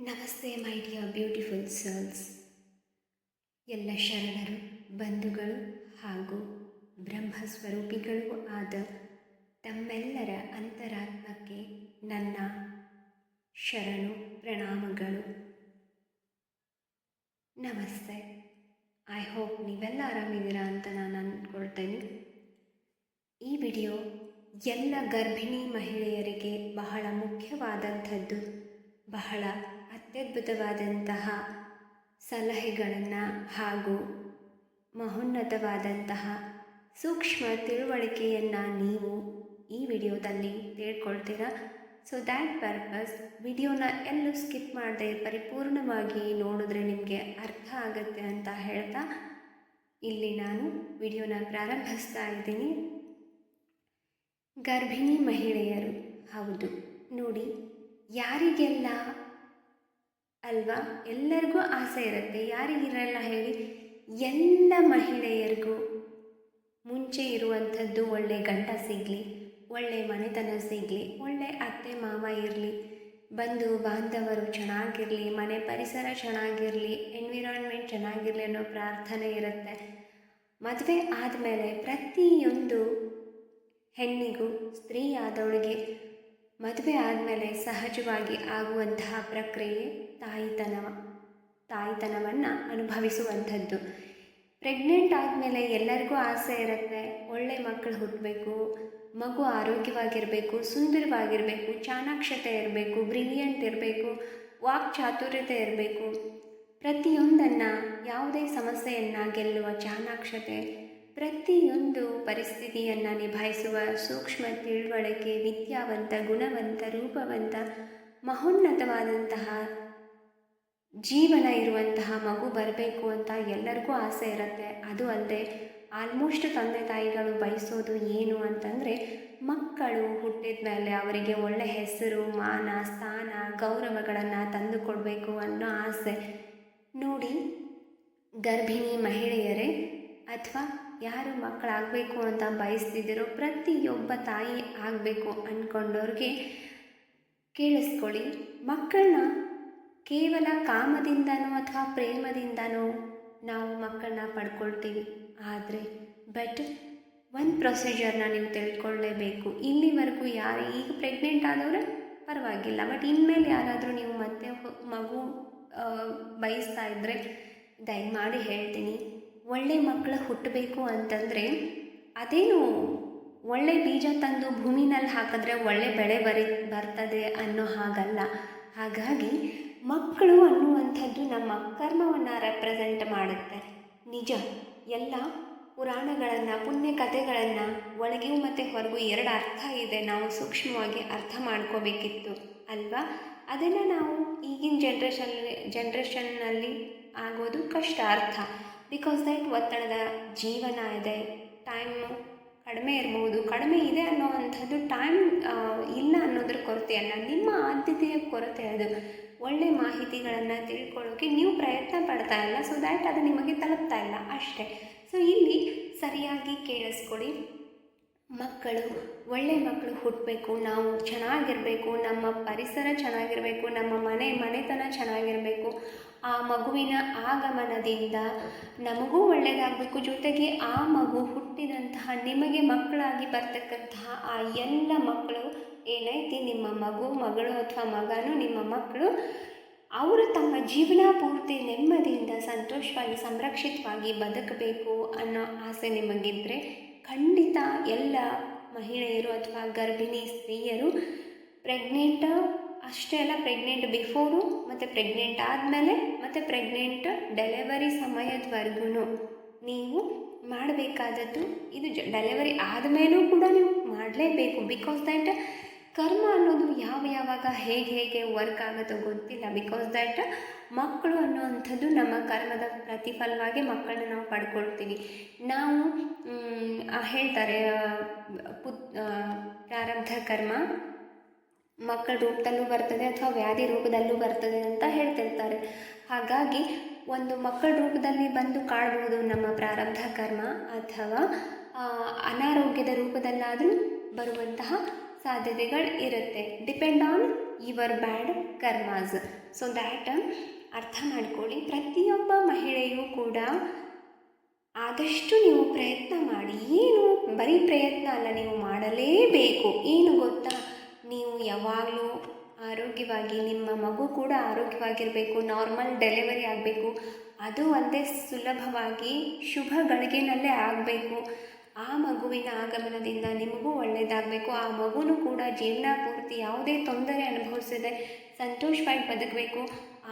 ನಮಸ್ತೆ my dear beautiful ಸರ್ಲ್ಸ್ ಎಲ್ಲ ಶರಣರು, ಬಂಧುಗಳು ಹಾಗೂ ಬ್ರಹ್ಮಸ್ವರೂಪಿಗಳೂ ಆದ ತಮ್ಮೆಲ್ಲರ ಅಂತರಾತ್ಮಕ್ಕೆ ನನ್ನ ಶರಣು ಪ್ರಣಾಮಗಳು. ನಮಸ್ತೆ. ಐ ಹೋಪ್ ನೀವೆಲ್ಲ ಆರಾಮಿದ್ದೀರಾ ಅಂತ ನಾನು ಅಂದ್ಕೊಳ್ತೇನೆ. ಈ ವಿಡಿಯೋ ಎಲ್ಲ ಗರ್ಭಿಣಿ ಮಹಿಳೆಯರಿಗೆ ಬಹಳ ಮುಖ್ಯವಾದಂಥದ್ದು. ಬಹಳ ಅತ್ಯದ್ಭುತವಾದಂತಹ ಸಲಹೆಗಳನ್ನು ಹಾಗೂ ಮಹೋನ್ನತವಾದಂತಹ ಸೂಕ್ಷ್ಮ ತಿಳುವಳಿಕೆಯನ್ನು ನೀವು ಈ ವಿಡಿಯೋದಲ್ಲಿ ತಿಳ್ಕೊಳ್ತೀರಾ? ಸೊ ದ್ಯಾಟ್ ಪರ್ಪಸ್ ವಿಡಿಯೋನ ಎಲ್ಲೂ ಸ್ಕಿಪ್ ಮಾಡದೆ ಪರಿಪೂರ್ಣವಾಗಿ ನೋಡಿದ್ರೆ ನಿಮಗೆ ಅರ್ಥ ಆಗುತ್ತೆ ಅಂತ ಹೇಳ್ತಾ ಇಲ್ಲಿ ನಾನು ವಿಡಿಯೋನ ಪ್ರಾರಂಭಿಸ್ತಾ ಇದ್ದೀನಿ. ಗರ್ಭಿಣಿ ಮಹಿಳೆಯರು, ಹೌದು. ನೋಡಿ, ಯಾರಿಗೆಲ್ಲ ಅಲ್ವಾ? ಎಲ್ಲರಿಗೂ ಆಸೆ ಇರುತ್ತೆ. ಯಾರಿಗಿರಲ್ಲ ಹೇಳಿ. ಎಲ್ಲ ಮಹಿಳೆಯರಿಗೂ ಮುಂಚೆ ಇರುವಂಥದ್ದು ಒಳ್ಳೆ ಗಂಡ ಸಿಗಲಿ, ಒಳ್ಳೆ ಮನೆತನ ಸಿಗಲಿ, ಒಳ್ಳೆ ಅತ್ತೆ ಮಾವ ಇರಲಿ, ಬಂಧು ಬಾಂಧವರು ಚೆನ್ನಾಗಿರಲಿ, ಮನೆ ಪರಿಸರ ಚೆನ್ನಾಗಿರಲಿ ಎನ್ವಿರಾನ್ಮೆಂಟ್ ಚೆನ್ನಾಗಿರಲಿ ಅನ್ನೋ ಪ್ರಾರ್ಥನೆ ಇರುತ್ತೆ. ಮದುವೆ ಆದಮೇಲೆ ಪ್ರತಿಯೊಂದು ಹೆಣ್ಣಿಗೂ, ಸ್ತ್ರೀ ಆದವಳಿಗೆ ಮದುವೆ ಆದಮೇಲೆ ಸಹಜವಾಗಿ ಆಗುವಂತಹ ಪ್ರಕ್ರಿಯೆ ತಾಯಿತನ ತಾಯಿತನವನ್ನು ಅನುಭವಿಸುವಂಥದ್ದು. ಪ್ರೆಗ್ನೆಂಟ್ ಆದಮೇಲೆ ಎಲ್ಲರಿಗೂ ಆಸೆ ಇರುತ್ತೆ, ಒಳ್ಳೆ ಮಕ್ಕಳು ಹುಟ್ಟಬೇಕು ಮಗು ಆರೋಗ್ಯವಾಗಿರಬೇಕು, ಸುಂದರವಾಗಿರಬೇಕು, ಚಾಣಾಕ್ಷತೆ ಇರಬೇಕು, ಬ್ರಿಲಿಯಂಟ್ ಇರಬೇಕು, ವಾಕ್ ಚಾತುರ್ಯತೆ ಇರಬೇಕು. ಪ್ರತಿಯೊಂದನ್ನು ಯಾವುದೇ ಸಮಸ್ಯೆಯನ್ನು ಗೆಲ್ಲುವ ಚಾಣಾಕ್ಷತೆ, ಪ್ರತಿಯೊಂದು ಪರಿಸ್ಥಿತಿಯನ್ನು ನಿಭಾಯಿಸುವ ಸೂಕ್ಷ್ಮ ತಿಳುವಳಿಕೆ, ವಿದ್ಯಾವಂತ, ಗುಣವಂತ, ರೂಪವಂತ, ಮಹೋನ್ನತವಾದಂತಹ ಜೀವನ ಇರುವಂತಹ ಮಗು ಬರಬೇಕು ಅಂತ ಎಲ್ಲರಿಗೂ ಆಸೆ ಇರುತ್ತೆ. ಅದು ಅಲ್ಲದೆ ಆಲ್ಮೋಸ್ಟ್ ತಂದೆ ತಾಯಿಗಳು ಬಯಸೋದು ಏನು ಅಂತಂದರೆ ಮಕ್ಕಳು ಹುಟ್ಟಿದ ಮೇಲೆ ಅವರಿಗೆ ಒಳ್ಳೆ ಹೆಸರು, ಮಾನ, ಸ್ಥಾನ, ಗೌರವಗಳನ್ನು ತಂದುಕೊಡ್ಬೇಕು ಅನ್ನೋ ಆಸೆ. ನೋಡಿ, ಗರ್ಭಿಣಿ ಮಹಿಳೆಯರೇ, ಅಥವಾ ಯಾರು ಮಕ್ಕಳಾಗಬೇಕು ಅಂತ ಬಯಸ್ತಿದ್ದೀರೋ ಪ್ರತಿಯೊಬ್ಬ ತಾಯಿ ಆಗಬೇಕು ಅಂದ್ಕೊಂಡವ್ರಿಗೆ ಕೇಳಿಸ್ಕೊಳ್ಳಿ. ಮಕ್ಕಳನ್ನ ಕೇವಲ ಕಾಮದಿಂದನೋ ಅಥವಾ ಪ್ರೇಮದಿಂದನೋ ನಾವು ಮಕ್ಕಳನ್ನ ಪಡ್ಕೊಳ್ತೀವಿ. ಆದರೆ ಬಟ್ ಒಂದು ಪ್ರೊಸೀಜರ್ನ ನೀವು ತಿಳ್ಕೊಳ್ಳೇಬೇಕು ಇಲ್ಲಿವರೆಗೂ ಯಾರು, ಈಗ ಪ್ರೆಗ್ನೆಂಟ್ ಆದವರೇ ಪರವಾಗಿಲ್ಲ. ಬಟ್ ಇನ್ಮೇಲೆ ಯಾರಾದರೂ ನೀವು ಮತ್ತೆ ಮಗು ಬಯಸ್ತಾ ಇದ್ದರೆ ದಯಮಾಡಿ ಹೇಳ್ತೀನಿ. ಒಳ್ಳೆ ಮಕ್ಕಳು ಹುಟ್ಟಬೇಕು ಅಂತಂದರೆ ಅದೇನು ಒಳ್ಳೆ ಬೀಜ ತಂದು ಭೂಮಿನಲ್ಲಿ ಹಾಕಿದ್ರೆ ಒಳ್ಳೆ ಬೆಳೆ ಬರಿ, ಬರ್ತದೆ ಅನ್ನೋ ಹಾಗಲ್ಲ. ಹಾಗಾಗಿ ಮಕ್ಕಳು ಅನ್ನುವಂಥದ್ದು ನಮ್ಮ ಕರ್ಮವನ್ನು ರೆಪ್ರೆಸೆಂಟ್ ಮಾಡುತ್ತೆ. ನಿಜ, ಎಲ್ಲ ಪುರಾಣಗಳನ್ನು ಪುಣ್ಯ ಕಥೆಗಳನ್ನು ಒಳಗೂ ಮತ್ತು ಹೊರಗೂ ಎರಡು ಅರ್ಥ ಇದೆ ನಾವು ಸೂಕ್ಷ್ಮವಾಗಿ ಅರ್ಥ ಮಾಡ್ಕೋಬೇಕಿತ್ತು, ಅಲ್ವಾ? ಅದನ್ನು ನಾವು ಈಗಿನ ಜನ್ರೇಷನ್ ಜನ್ರೇಷನ್ನಲ್ಲಿ ಆಗೋದು ಕಷ್ಟ ಅರ್ಥ. ಬಿಕಾಸ್ ದಟ್ ಒತ್ತಡದ ಜೀವನ ಇದೆ ಟೈಮು ಕಡಿಮೆ ಇರ್ಬೋದು, ಕಡಿಮೆ ಇದೆ ಅನ್ನೋವಂಥದ್ದು ಟೈಮ್ ಇಲ್ಲ ಅನ್ನೋದ್ರ ಕೊರತೆ ನಿಮ್ಮ ಆದ್ಯತೆಯ ಕೊರತೆ ಅದು. ಒಳ್ಳೆ ಮಾಹಿತಿಗಳನ್ನು ತಿಳ್ಕೊಳ್ಳೋಕೆ ನೀವು ಪ್ರಯತ್ನ ಪಡ್ತಾ ಇಲ್ಲ. ಸೊ ದ್ಯಾಟ್ ಅದು ನಿಮಗೆ ತಲುಪ್ತಾ ಇಲ್ಲ ಅಷ್ಟೇ. ಸೊ ಇಲ್ಲಿ ಸರಿಯಾಗಿ ಕೇಳಿಸ್ಕೊಡಿ. ಮಕ್ಕಳು, ಒಳ್ಳೆ ಮಕ್ಕಳು ಹುಟ್ಟಬೇಕು ನಾವು ಚೆನ್ನಾಗಿರಬೇಕು, ನಮ್ಮ ಪರಿಸರ ಚೆನ್ನಾಗಿರಬೇಕು, ನಮ್ಮ ಮನೆ ಮನೆತನ ಚೆನ್ನಾಗಿರಬೇಕು. ಆ ಮಗುವಿನ ಆಗಮನದಿಂದ ನಮಗೂ ಒಳ್ಳೆಯದಾಗಬೇಕು ಜೊತೆಗೆ ಆ ಮಗು ಹುಟ್ಟಿದಂತಹ ನಿಮಗೆ ಮಕ್ಕಳಾಗಿ ಬರ್ತಕ್ಕಂತಹ ಆ ಎಲ್ಲ ಮಕ್ಕಳು ಏನೈತಿ ನಿಮ್ಮ ಮಗು, ಮಗಳು ಅಥವಾ ಮಗನು ನಿಮ್ಮ ಮಕ್ಕಳು ಅವರು ತಮ್ಮ ಜೀವನ ಪೂರ್ತಿ ನೆಮ್ಮದಿಯಿಂದ, ಸಂತೋಷವಾಗಿ, ಸಂರಕ್ಷಿತವಾಗಿ ಬದುಕಬೇಕು ಅನ್ನೋ ಆಸೆ ನಿಮಗಿದ್ದರೆ ಖಂಡಿತ ಎಲ್ಲ ಮಹಿಳೆಯರು ಅಥವಾ ಗರ್ಭಿಣಿ ಸ್ತ್ರೀಯರು ಪ್ರೆಗ್ನೆಂಟ್ ಅಷ್ಟೇ ಅಲ್ಲ ಪ್ರೆಗ್ನೆಂಟ್ ಬಿಫೋರು ಮತ್ತು ಪ್ರೆಗ್ನೆಂಟ್ ಆದಮೇಲೆ ಮತ್ತು ಪ್ರೆಗ್ನೆಂಟ್ ಡೆಲಿವರಿ ಸಮಯದವರೆಗೂ ನೀವು ಮಾಡಬೇಕಾದದ್ದು ಇದು ಡೆಲಿವರಿ ಆದಮೇಲೂ ಕೂಡ ನೀವು ಮಾಡಲೇಬೇಕು ಬಿಕಾಸ್ ದ್ಯಾಟ್ ಕರ್ಮ ಅನ್ನೋದು ಯಾವ ಯಾವಾಗ ಹೇಗೆ ಹೇಗೆ ವರ್ಕ್ ಆಗುತ್ತೋ ಗೊತ್ತಿಲ್ಲ ಬಿಕಾಸ್ ದ್ಯಾಟ್ ಮಕ್ಕಳು ಅನ್ನುವಂಥದ್ದು ನಮ್ಮ ಕರ್ಮದ ಪ್ರತಿಫಲವಾಗಿ ಮಕ್ಕಳನ್ನ ನಾವು ಪಡ್ಕೊಳ್ತೀವಿ. ನಾವು ಹೇಳ್ತಾರೆ ಪುತ್ ಪ್ರಾರಬ್ಧ ಕರ್ಮ ಮಕ್ಕಳ ರೂಪದಲ್ಲೂ ಬರ್ತದೆ ಅಥವಾ ವ್ಯಾಧಿ ರೂಪದಲ್ಲೂ ಬರ್ತದೆ ಅಂತ ಹೇಳ್ತಿರ್ತಾರೆ. ಹಾಗಾಗಿ ಒಂದು ಮಕ್ಕಳ ರೂಪದಲ್ಲಿ ಬಂದು ಕಾಣಬಹುದು ನಮ್ಮ ಪ್ರಾರಬ್ಧ ಕರ್ಮ ಅಥವಾ ಅನಾರೋಗ್ಯದ ರೂಪದಲ್ಲಾದರೂ ಬರುವಂತಹ ಸಾಧ್ಯತೆಗಳು ಇರುತ್ತೆ. Depend on your bad karmas so that ಅರ್ಥ ಮಾಡ್ಕೊಳ್ಳಿ. ಪ್ರತಿಯೊಬ್ಬ ಮಹಿಳೆಯೂ ಕೂಡ ಆದಷ್ಟು ನೀವು ಪ್ರಯತ್ನ ಮಾಡಿ. ಏನು ಬರೀ ಪ್ರಯತ್ನ ಅಲ್ಲ, ನೀವು ಮಾಡಲೇಬೇಕು. ಏನು ಗೊತ್ತಾ? ನೀವು ಯಾವಾಗಲೂ ಆರೋಗ್ಯವಾಗಿ, ನಿಮ್ಮ ಮಗು ಕೂಡ ಆರೋಗ್ಯವಾಗಿರಬೇಕು ನಾರ್ಮಲ್ ಡೆಲಿವರಿ ಆಗಬೇಕು. ಅದು ಅಲ್ಲದೆ ಸುಲಭವಾಗಿ ಶುಭ ಗಳಿಗೆನಲ್ಲೇ ಆಗಬೇಕು. ಆ ಮಗುವಿನ ಆಗಮನದಿಂದ ನಿಮಗೂ ಒಳ್ಳೆಯದಾಗಬೇಕು ಆ ಮಗುನೂ ಕೂಡ ಜೀವನ ಪೂರ್ತಿ ಯಾವುದೇ ತೊಂದರೆ ಅನುಭವಿಸದೆ ಸಂತೋಷವಾಗಿ ಬದುಕಬೇಕು.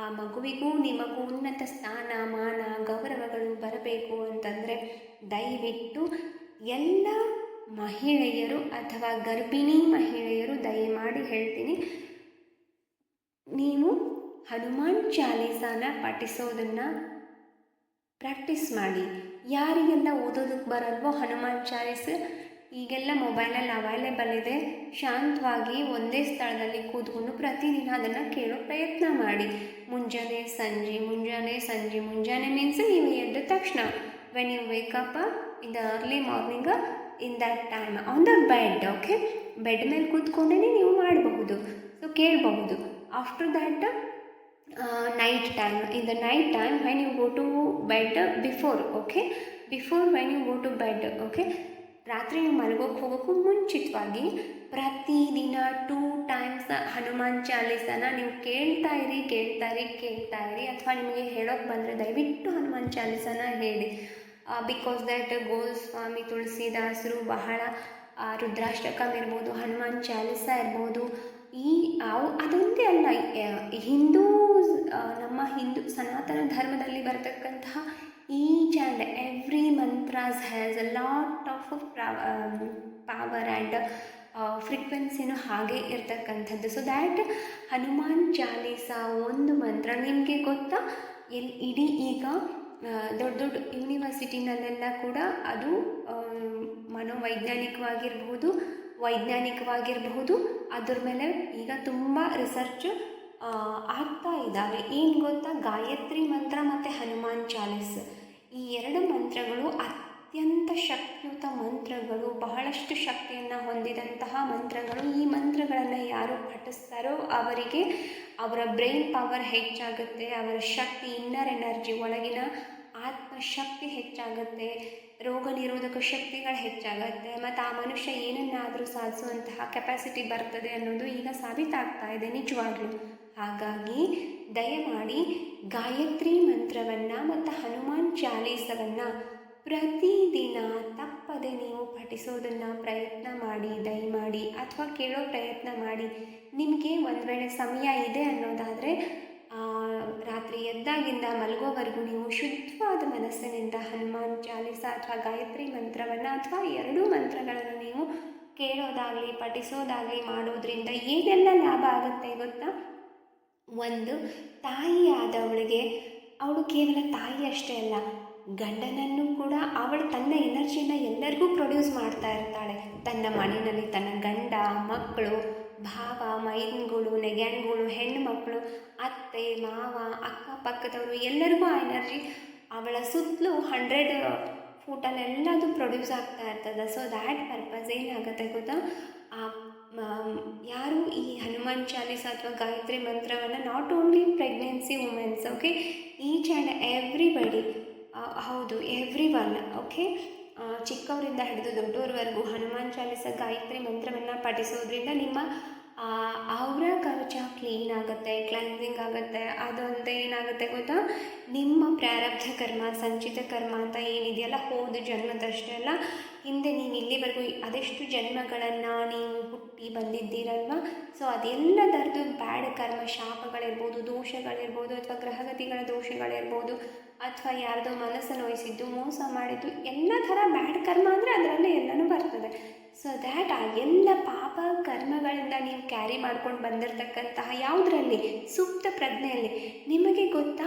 ಆ ಮಗುವಿಗೂ ನಿಮಗೂ ಉನ್ನತ ಸ್ಥಾನ, ಮಾನ, ಗೌರವಗಳು ಬರಬೇಕು ಅಂತಂದರೆ ದಯವಿಟ್ಟು ಎಲ್ಲ ಮಹಿಳೆಯರು ಅಥವಾ ಗರ್ಭಿಣಿ ಮಹಿಳೆಯರು ದಯಮಾಡಿ ಹೇಳ್ತೀನಿ, ನೀವು ಹನುಮಾನ್ ಚಾಲೀಸಾನ ಪಠಿಸೋದನ್ನು ಪ್ರಾಕ್ಟೀಸ್ ಮಾಡಿ. ಯಾರಿಗೆಲ್ಲ ಓದೋದಕ್ಕೆ ಬರಲ್ವೋ ಹನುಮಾನ್ ಚಾಲೀಸ್, ಈಗೆಲ್ಲ ಮೊಬೈಲಲ್ಲಿ ಅವೈಲೇಬಲ್ ಇದೆ. ಶಾಂತವಾಗಿ ಒಂದೇ ಸ್ಥಳದಲ್ಲಿ ಕೂತ್ಕೊಂಡು ಪ್ರತಿದಿನ ಅದನ್ನು ಕೇಳೋ ಪ್ರಯತ್ನ ಮಾಡಿ. ಮುಂಜಾನೆ ಸಂಜೆ ಮುಂಜಾನೆ ಸಂಜೆ, ಮುಂಜಾನೆ ಮೀನ್ಸ್ ನೀವು ಎದ್ದ ತಕ್ಷಣ. When you wake up in the early morning in that time on the bed okay bed ಮೇಲೆ ಕೂತ್ಕೊಂಡೇ ನೀವು ಮಾಡಬಹುದು. ಸೊ ಕೇಳಬಹುದು. After that night time in the night time when you go to bed before okay before when you go to bed okay ರಾತ್ರಿ ನೀವು ಮಲಗೋಕ್ಕೆ ಹೋಗೋಕ್ಕೂ ಮುಂಚಿತವಾಗಿ ಪ್ರತಿದಿನ two times Hanuman ಚಾಲೀಸನ ನೀವು ಕೇಳ್ತಾ ಇರಿ ಕೇಳ್ತಾ ಇರಿ ಕೇಳ್ತಾ ಇರಿ. ಅಥವಾ ನಿಮಗೆ ಹೇಳೋಕ್ಕೆ ಬಂದರೆ ದಯವಿಟ್ಟು ಹನುಮಾನ್ ಚಾಲೀಸನ ಹೇಳಿ. ಬಿಕಾಸ್ ದ್ಯಾಟ್ ಗೋಸ್ವಾಮಿ ತುಳಸಿದಾಸರು ಬಹಳ ರುದ್ರಾಷ್ಟಕಂ ಇರ್ಬೋದು, ಹನುಮಾನ್ ಚಾಲೀಸ ಇರ್ಬೋದು ಈ ಅವು ಅದೊಂದೇ ಅಲ್ಲ ಹಿಂದೂ ನಮ್ಮ ಹಿಂದೂ ಸನಾತನ ಧರ್ಮದಲ್ಲಿ ಬರತಕ್ಕಂತಹ each and every mantras has a lot of power and ಫ್ರೀಕ್ವೆನ್ಸಿನೂ ಹಾಗೆ ಇರ್ತಕ್ಕಂಥದ್ದು. ಸೊ ದ್ಯಾಟ್ ಹನುಮಾನ್ ಚಾಲೀಸ ಒಂದು ಮಂತ್ರ ನಿಮಗೆ ಗೊತ್ತಾ? ಎಲ್ಲಿ ಇಡೀ ಈಗ ದೊಡ್ಡ ದೊಡ್ಡ ಯೂನಿವರ್ಸಿಟಿನಲ್ಲೆಲ್ಲ ಕೂಡ ಅದು ಮನೋವೈಜ್ಞಾನಿಕವಾಗಿರ್ಬೋದು ವೈಜ್ಞಾನಿಕವಾಗಿರಬಹುದು, ಅದ್ರ ಮೇಲೆ ಈಗ ತುಂಬ ರಿಸರ್ಚ್ ಆಗ್ತಾ ಇದ್ದಾವೆ ಏನು ಗೊತ್ತಾ? ಗಾಯತ್ರಿ ಮಂತ್ರ ಮತ್ತು ಹನುಮಾನ್ ಚಾಲೀಸ್. ಈ ಎರಡು ಮಂತ್ರಗಳು ಅತ್ಯಂತ ಶಕ್ತಿಯುತ ಮಂತ್ರಗಳು, ಬಹಳಷ್ಟು ಶಕ್ತಿಯನ್ನು ಹೊಂದಿದಂತಹ ಮಂತ್ರಗಳು. ಈ ಮಂತ್ರಗಳನ್ನು ಯಾರು ಪಠಿಸ್ತಾರೋ ಅವರಿಗೆ ಅವರ ಬ್ರೈನ್ ಪವರ್ ಹೆಚ್ಚಾಗುತ್ತೆ, ಅವರ ಶಕ್ತಿ ಇನ್ನರ್ ಎನರ್ಜಿ ಒಳಗಿನ ಆತ್ಮಶಕ್ತಿ ಹೆಚ್ಚಾಗುತ್ತೆ. ರೋಗ ನಿರೋಧಕ ಶಕ್ತಿಗಳು ಹೆಚ್ಚಾಗುತ್ತೆ, ಮತ್ತು ಆ ಮನುಷ್ಯ ಏನನ್ನಾದರೂ ಸಾಧಿಸುವಂತಹ ಕೆಪಾಸಿಟಿ ಬರ್ತದೆ ಅನ್ನೋದು ಈಗ ಸಾಬೀತಾಗ್ತಾ ಇದೆ ನಿಜವಾಗ್ಲೂ. ಹಾಗಾಗಿ ದಯಮಾಡಿ ಗಾಯತ್ರಿ ಮಂತ್ರವನ್ನು ಮತ್ತು ಹನುಮಾನ್ ಚಾಲೀಸವನ್ನು ಪ್ರತಿದಿನ ತಪ್ಪದೆ ನೀವು ಪಠಿಸೋದನ್ನು ಪ್ರಯತ್ನ ಮಾಡಿ, ದಯಮಾಡಿ, ಅಥವಾ ಕೇಳೋ ಪ್ರಯತ್ನ ಮಾಡಿ. ನಿಮಗೆ ಒಂದು ವೇಳೆ ಸಮಯ ಇದೆ ಅನ್ನೋದಾದರೆ ರಾತ್ರಿ ಎದ್ದಾಗಿಂದ ಮಲಗೋವರೆಗೂ ನೀವು ಶುದ್ಧವಾದ ಮನಸ್ಸಿನಿಂದ ಹನುಮಾನ್ ಚಾಲೀಸ ಅಥವಾ ಗಾಯತ್ರಿ ಮಂತ್ರವನ್ನು ಅಥವಾ ಎರಡೂ ಮಂತ್ರಗಳನ್ನು ನೀವು ಕೇಳೋದಾಗಲಿ, ಪಠಿಸೋದಾಗಲಿ ಮಾಡೋದ್ರಿಂದ ಏನೆಲ್ಲ ಲಾಭ ಆಗುತ್ತೆ ಗೊತ್ತಾ? ಒಂದು, ತಾಯಿಯಾದವಳಿಗೆ ಅವಳು ಕೇವಲ ತಾಯಿ ಅಷ್ಟೇ ಅಲ್ಲ, ಗಂಡನನ್ನು ಕೂಡ ಅವಳು ತನ್ನ ಎನರ್ಜಿನ ಎಲ್ಲರಿಗೂ ಪ್ರೊಡ್ಯೂಸ್ ಮಾಡ್ತಾ ಇರ್ತಾಳೆ. ತನ್ನ ಮನೆಯಲ್ಲಿ ತನ್ನ ಗಂಡ, ಮಕ್ಕಳು ಭಾವ ಮೈನ್ಗಳು ನೆಗ್ಯಾಣ್ಗಳು ಹೆಣ್ಣು ಮಕ್ಕಳು ಅತ್ತೆ, ಮಾವ ಅಕ್ಕಪಕ್ಕದವರು ಎಲ್ಲರಿಗೂ ಆ ಎನರ್ಜಿ ಅವಳ ಸುತ್ತಲೂ ಹಂಡ್ರೆಡ್ ಫೂಟಲ್ಲೆಲ್ಲದು ಪ್ರೊಡ್ಯೂಸ್ ಆಗ್ತಾ ಇರ್ತದೆ. ಸೊ ದ್ಯಾಟ್ ಪರ್ಪಸ್ ಏನಾಗುತ್ತೆ ಗೊತ್ತಾ? ಆ ಯಾರು ಈ ಹನುಮಾನ್ ಚಾಲೀಸ್ ಅಥವಾ ಗಾಯತ್ರಿ ಮಂತ್ರವನ್ನು not only pregnancy womens okay each and everybody ಹೌದು ಎವ್ರಿ ಒನ್ ಓಕೆ ಚಿಕ್ಕವರಿಂದ ಹಿಡಿದು ದೊಡ್ಡವರವರೆಗೂ ಹನುಮಾನ್ ಚಾಲಿಸ ಗಾಯತ್ರಿ ಮಂತ್ರವನ್ನು ಪಠಿಸೋದ್ರಿಂದ ನಿಮ್ಮ ಅವರ ಕವಚ ಕ್ಲೀನ್ ಆಗುತ್ತೆ ಕ್ಲೆನ್ಸಿಂಗ್ ಆಗುತ್ತೆ ಅದೊಂದು ಏನಾಗುತ್ತೆ ಗೊತ್ತಾ? ನಿಮ್ಮ ಪ್ರಾರಬ್ಧ ಕರ್ಮ, ಸಂಚಿತ ಕರ್ಮ ಅಂತ ಏನಿದೆಯಲ್ಲ, ಹೋದ ಜನ್ಮದಷ್ಟೇ ಅಲ್ಲ. ಹಿಂದೆ ನೀವು ಇಲ್ಲಿವರೆಗೂ ಅದೆಷ್ಟು ಜನ್ಮಗಳನ್ನು ನೀವು ಹುಟ್ಟಿ ಬಂದಿದ್ದೀರಲ್ವ? ಸೊ ಅದೆಲ್ಲದರದ್ದು ಬ್ಯಾಡ್. ಕರ್ಮ ಶಾಪಗಳಿರ್ಬೋದು, ದೋಷಗಳಿರ್ಬೋದು, ಅಥವಾ ಗ್ರಹಗತಿಗಳ ದೋಷಗಳಿರ್ಬೋದು, ಅಥವಾ ಯಾರ್ದೋ ಮನಸ್ಸನ್ನು ನೋಯಿಸಿದ್ದು, ಮೋಸ ಮಾಡಿದ್ದು, ಎಲ್ಲ ಥರ ಬ್ಯಾಡ್ ಕರ್ಮ ಅಂದರೆ ಅದರಲ್ಲೇ ಎಲ್ಲನೂ ಬರ್ತದೆ. ಸೊ ದ್ಯಾಟ್ ಆ ಎಲ್ಲ ಪಾಪ ಕರ್ಮಗಳಿಂದ ನೀವು ಕ್ಯಾರಿ ಮಾಡ್ಕೊಂಡು ಬಂದಿರತಕ್ಕಂತಹ ಯಾವುದರಲ್ಲಿ? ಸೂಕ್ತ ಪ್ರಜ್ಞೆಯಲ್ಲಿ. ನಿಮಗೆ ಗೊತ್ತಾ?